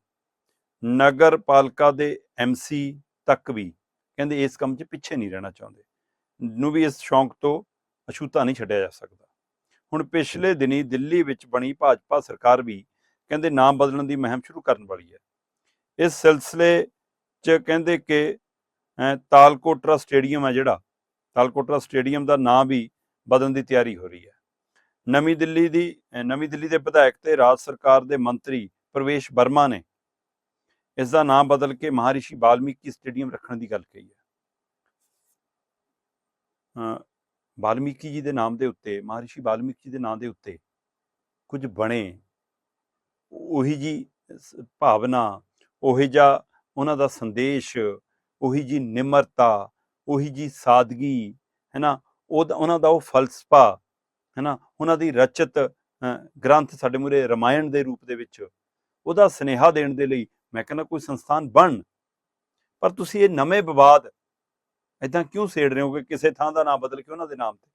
ਨਗਰ ਪਾਲਿਕਾ ਦੇ ਐਮਸੀ ਤੱਕ ਵੀ ਕਹਿੰਦੇ ਇਸ ਕੰਮ 'ਚ ਪਿੱਛੇ ਨਹੀਂ ਰਹਿਣਾ ਚਾਹੁੰਦੇ। ਨੂੰ ਵੀ ਇਸ ਸ਼ੌਂਕ ਤੋਂ ਅਛੂਤਾ ਨਹੀਂ ਛੱਡਿਆ ਜਾ ਸਕਦਾ। ਹੁਣ ਪਿਛਲੇ ਦਿਨੀ ਦਿੱਲੀ ਵਿੱਚ ਬਣੀ ਭਾਜਪਾ ਸਰਕਾਰ ਵੀ ਕਹਿੰਦੇ ਨਾਮ ਬਦਲਣ ਦੀ ਮੁਹਿੰਮ ਸ਼ੁਰੂ ਕਰਨ ਵਾਲੀ ਹੈ। ਇਸ ਸਿਲਸਿਲੇ 'ਚ ਕਹਿੰਦੇ ਕਿ ਤਾਲਕੋਟਰਾ ਸਟੇਡੀਅਮ ਹੈ ਜਿਹੜਾ, ਤਾਲਕੋਟਰਾ ਸਟੇਡੀਅਮ ਦਾ ਨਾਮ ਵੀ ਬਦਲਣ ਦੀ ਤਿਆਰੀ ਹੋ ਰਹੀ ਹੈ। ਨਵੀਂ ਦਿੱਲੀ ਦੀ ਨਵੀਂ ਦਿੱਲੀ ਦੇ ਵਿਧਾਇਕ ਤੇ ਰਾਜ ਸਰਕਾਰ ਦੇ ਮੰਤਰੀ ਪ੍ਰਵੇਸ਼ ਵਰਮਾ ਨੇ ਇਸ ਦਾ ਨਾਮ ਬਦਲ ਕੇ ਮਹਾਰਿਸ਼ੀ ਵਾਲਮੀਕੀ ਸਟੇਡੀਅਮ ਰੱਖਣ ਦੀ ਗੱਲ ਕਹੀ ਹੈ। ਵਾਲਮੀਕੀ ਜੀ ਦੇ ਨਾਮ ਦੇ ਉੱਤੇ, ਮਹਾਰਿਸ਼ੀ ਵਾਲਮੀਕੀ ਜੀ ਦੇ ਨਾਮ ਦੇ ਉੱਤੇ ਕੁਝ ਬਣੇ। ਉਹੀ ਜੀ ਸ- ਭਾਵਨਾ, ਉਹੀ ਜਿਹਾ ਉਹਨਾਂ ਦਾ ਸੰਦੇਸ਼, ਉਹੀ ਜੀ ਨਿਮਰਤਾ, ਉਹੀ ਜੀ ਸਾਦਗੀ ਹੈ ਨਾ ਉਹਦਾ, ਉਹਨਾਂ ਦਾ ਉਹ ਫਲਸਫਾ ਹੈ ਨਾ ਉਹਨਾਂ ਦੀ ਰਚਿਤ ਗ੍ਰੰਥ ਸਾਡੇ ਮੂਰੇ ਰਮਾਇਣ ਦੇ ਰੂਪ ਦੇ ਵਿੱਚ, ਉਹਦਾ ਸਨੇਹਾ ਦੇਣ ਦੇ ਲਈ ਮੈਂ ਕਹਿੰਦਾ ਕੋਈ ਸੰਸਥਾਨ ਬਣ। ਪਰ ਤੁਸੀਂ ਇਹ ਨਵੇਂ ਵਿਵਾਦ ਇਦਾਂ ਕਿਉਂ ਸੇੜ ਰਹੇ ਹੋ ਕਿ ਕਿਸੇ ਥਾਂ ਦਾ ਨਾਮ ਬਦਲ ਕੇ ਉਹਨਾਂ ਦੇ ਨਾਮ ਤੇ?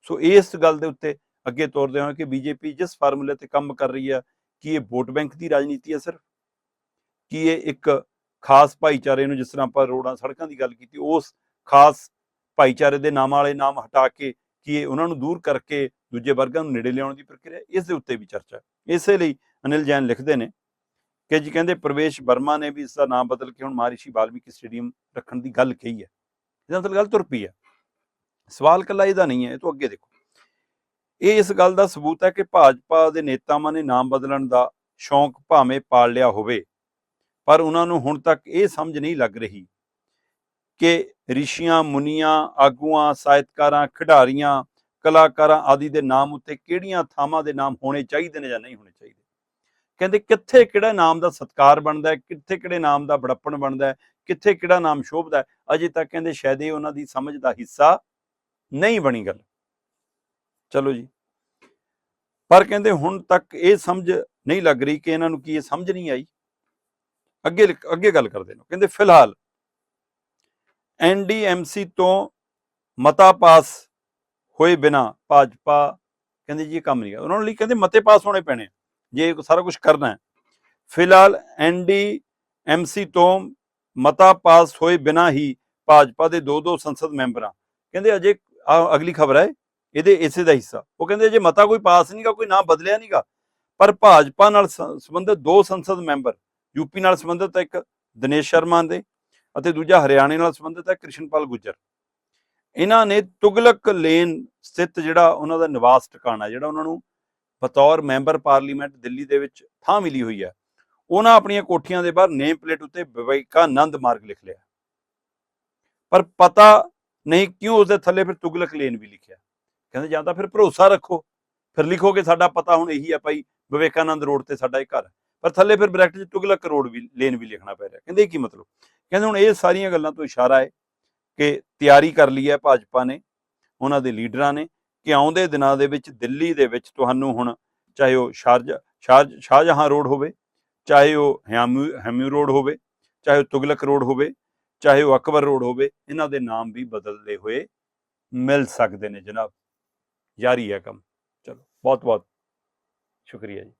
ਸੋ ਇਸ ਗੱਲ ਦੇ ਉੱਤੇ ਅੱਗੇ ਤੋਰਦੇ ਹਾਂ ਕਿ ਬੀਜੇਪੀ ਜਿਸ ਫਾਰਮੂਲੇ ਤੇ ਕੰਮ ਕਰ ਰਹੀ ਹੈ, ਕਿ ਇਹ ਵੋਟ ਬੈਂਕ ਦੀ ਰਾਜਨੀਤੀ ਹੈ ਸਿਰਫ? ਕਿ ਇਹ ਇੱਕ ਖਾਸ ਭਾਈਚਾਰੇ ਨੂੰ ਜਿਸ ਤਰ੍ਹਾਂ ਆਪਾਂ ਰੋਡਾਂ, ਸੜਕਾਂ ਦੀ ਗੱਲ ਕੀਤੀ, ਉਸ ਖਾਸ ਭਾਈਚਾਰੇ ਦੇ ਨਾਮ ਵਾਲੇ ਨਾਮ ਹਟਾ ਕੇ ਕਿ ਇਹ ਉਹਨਾਂ ਨੂੰ ਦੂਰ ਕਰਕੇ ਦੂਜੇ ਵਰਗਾਂ ਨੂੰ ਨੇੜੇ ਲਿਆਉਣ ਦੀ ਪ੍ਰਕਿਰਿਆ? ਇਸ ਦੇ ਉੱਤੇ ਵੀ ਚਰਚਾ ਹੈ। ਇਸੇ ਲਈ ਅਨਿਲ ਜੈਨ ਲਿਖਦੇ ਨੇ ਕਿ ਜੀ ਕਹਿੰਦੇ ਪ੍ਰਵੇਸ਼ ਵਰਮਾ ਨੇ ਵੀ ਇਸ ਦਾ ਨਾਮ ਬਦਲ ਕੇ ਹੁਣ ਮਹਾਰਿਸ਼ੀ ਵਾਲਮੀਕੀ ਸਟੇਡੀਅਮ ਰੱਖਣ ਦੀ ਗੱਲ ਕਹੀ ਹੈ। ਇਹਦਾ ਮਤਲਬ ਗੱਲ ਤੁਰ ਪਈ ਹੈ ਸਵਾਲ ਕੱਲਾ ਇਹਦਾ ਨਹੀਂ ਹੈ, ਇਹ ਤੋਂ ਅੱਗੇ ਦੇਖੋ। ਇਹ ਇਸ ਗੱਲ ਦਾ ਸਬੂਤ ਹੈ ਕਿ ਭਾਜਪਾ ਦੇ ਨੇਤਾਵਾਂ ਨੇ ਨਾਮ ਬਦਲਣ ਦਾ ਸ਼ੌਂਕ ਭਾਵੇਂ ਪਾਲ ਲਿਆ ਹੋਵੇ, ਪਰ ਉਹਨਾਂ ਨੂੰ ਹੁਣ ਤੱਕ ਇਹ ਸਮਝ ਨਹੀਂ ਲੱਗ ਰਹੀ ਕਿ ਰਿਸ਼ੀਆਂ, ਮੁਨੀਆਂ, ਆਗੂਆਂ, ਸਾਹਿਤਕਾਰਾਂ, ਖਿਡਾਰੀਆਂ, ਕਲਾਕਾਰਾਂ ਆਦਿ ਦੇ ਨਾਮ ਉੱਤੇ ਕਿਹੜੀਆਂ ਥਾਵਾਂ ਦੇ ਨਾਮ ਹੋਣੇ ਚਾਹੀਦੇ ਨੇ ਜਾਂ ਨਹੀਂ ਹੋਣੇ ਚਾਹੀਦੇ। ਕਹਿੰਦੇ ਕਿੱਥੇ ਕਿਹੜਾ ਨਾਮ ਦਾ ਸਤਕਾਰ ਬਣਦਾ ਹੈ ਕਿੱਥੇ ਕਿਹੜੇ ਨਾਮ ਦਾ ਬੜਪਣ ਬਣਦਾ ਹੈ ਕਿੱਥੇ ਕਿਹੜਾ ਨਾਮ ਸ਼ੋਭਦਾ ਹੈ ਅਜੇ ਤੱਕ ਕਹਿੰਦੇ ਸ਼ਾਇਦ ਇਹ ਉਹਨਾਂ ਦੀ ਸਮਝ ਦਾ ਹਿੱਸਾ ਨਹੀਂ ਬਣੀ ਗੱਲ। ਚਲੋ ਜੀ। ਪਰ ਕਹਿੰਦੇ ਹੁਣ ਤੱਕ ਇਹ ਸਮਝ ਨਹੀਂ ਲੱਗ ਰਹੀ ਕਿ ਇਹਨਾਂ ਨੂੰ ਕੀ ਇਹ ਸਮਝ ਨਹੀਂ ਆਈ। ਅੱਗੇ ਅੱਗੇ ਗੱਲ ਕਰਦੇ ਨੇ ਕਹਿੰਦੇ ਫਿਲਹਾਲ ਐਨਡੀਐਮਸੀ ਤੋਂ ਮਤਾ ਪਾਸ ਹੋਏ ਬਿਨਾ ਭਾਜਪਾ ਕਹਿੰਦੇ ਜੀ ਇਹ ਕੰਮ ਨਹੀਂ ਹੈ ਉਹਨਾਂ ਲਈ ਕਹਿੰਦੇ ਮਤੇ ਪਾਸ ਹੋਣੇ ਪੈਣੇ ਆ, ਜੇ ਸਾਰਾ ਕੁਝ ਕਰਨਾ ਹੈ। ਫਿਲਹਾਲ ਐਨਡੀਐਮਸੀ ਤੋਂ ਮਤਾ ਪਾਸ ਹੋਏ ਬਿਨਾ ਹੀ ਭਾਜਪਾ ਦੇ ਦੋ ਦੋ ਸੰਸਦ ਮੈਂਬਰਾਂ, ਕਹਿੰਦੇ ਅਜੇ ਅਗਲੀ ਖਬਰ ਹੈ, ਇਹਦੇ ਇਸੇ ਦਾ ਹਿੱਸਾ। ਉਹ ਕਹਿੰਦੇ ਜੇ ਮਤਾ ਕੋਈ ਪਾਸ ਨਹੀਂਗਾ ਕੋਈ ਨਾ ਬਦਲਿਆ ਨਹੀਂਗਾ ਪਰ ਭਾਜਪਾ ਨਾਲ ਸੰਬੰਧਿਤ ਦੋ ਸੰਸਦ ਮੈਂਬਰ ਯੂਪੀ ਨਾਲ ਸੰਬੰਧਿਤ ਇੱਕ ਦਿਨੇਸ਼ ਸ਼ਰਮਾ ਦੇ ਅਤੇ ਦੂਜਾ ਹਰਿਆਣੇ ਨਾਲ ਸੰਬੰਧਿਤ ਹੈ ਕ੍ਰਿਸ਼ਨਪਾਲ ਗੁੱਜਰ। ਇਹਨਾਂ ਨੇ ਤੁਗਲਕ ਲੇਨ ਸਥਿਤ ਜਿਹੜਾ ਉਹਨਾਂ ਦਾ ਨਿਵਾਸ ਟਿਕਾਣਾ, ਜਿਹੜਾ ਉਹਨਾਂ ਨੂੰ ਬਤੌਰ ਮੈਂਬਰ ਪਾਰਲੀਮੈਂਟ ਦਿੱਲੀ ਦੇ ਵਿੱਚ ਥਾਂ ਮਿਲੀ ਹੋਈ ਹੈ। ਉਹਨਾਂ ਆਪਣੀਆਂ ਕੋਠੀਆਂ ਦੇ ਬਾਹਰ ਨੇਮ ਪਲੇਟ ਉੱਤੇ ਵਿਵੇਕਾਨੰਦ ਮਾਰਗ ਲਿਖ ਲਿਆ। ਪਰ ਪਤਾ ਨਹੀਂ ਕਿਉਂ ਉਸ ਦੇ ਥੱਲੇ ਫਿਰ ਤੁਗਲਕ ਲੇਨ ਵੀ ਲਿਖਿਆ। ਕਹਿੰਦੇ ਜਾਂ ਤਾਂ ਫਿਰ ਭਰੋਸਾ ਰੱਖੋ। ਫਿਰ ਲਿਖੋਗੇ ਸਾਡਾ ਪਤਾ ਹੁਣ ਇਹੀ ਆ ਭਾਈ, ਵਿਵੇਕਾਨੰਦ ਰੋਡ ਤੇ ਸਾਡਾ ਇਹ ਘਰ। ਪਰ ਥੱਲੇ ਫਿਰ ਬ੍ਰੈਕਟ 'ਚ ਤੁਗਲਕ ਰੋਡ ਵੀ, ਲੇਨ ਵੀ ਲਿਖਣਾ ਪੈ ਰਿਹਾ। ਕਹਿੰਦੇ ਇਹ ਕੀ ਮਤਲਬ? ਕਹਿੰਦੇ ਹੁਣ ਇਹ ਸਾਰੀਆਂ ਗੱਲਾਂ ਤੋਂ ਇਸ਼ਾਰਾ ਹੈ ਕਿ ਤਿਆਰੀ ਕਰ ਲਈ ਹੈ ਭਾਜਪਾ ਨੇ, ਉਹਨਾਂ ਦੇ ਲੀਡਰਾਂ ਨੇ ਕਿ ਆਉਂਦੇ ਦਿਨਾਂ ਦੇ ਵਿੱਚ, ਦਿੱਲੀ ਦੇ ਵਿੱਚ ਤੁਹਾਨੂੰ ਹੁਣ ਚਾਹੇ ਉਹ ਸ਼ਾਰਜਾ ਸ਼ਾਹ ਸ਼ਾਹਜਹਾਂ ਰੋਡ ਹੋਵੇ, ਚਾਹੇ ਉਹ ਹਯਾਮੂ ਹਮਿਊ ਰੋਡ ਹੋਵੇ, ਚਾਹੇ ਉਹ ਤੁਗਲਕ ਰੋਡ ਹੋਵੇ, ਚਾਹੇ ਉਹ ਅਕਬਰ ਰੋਡ ਹੋਵੇ, ਇਹਨਾਂ ਦੇ ਨਾਮ ਵੀ ਬਦਲਦੇ ਹੋਏ ਮਿਲ ਸਕਦੇ ਨੇ ਜਨਾਬ। ਜਾਰੀ ਹੈ ਕੰਮ। ਚਲੋ ਬਹੁਤ ਬਹੁਤ ਸ਼ੁਕਰੀਆ ਜੀ।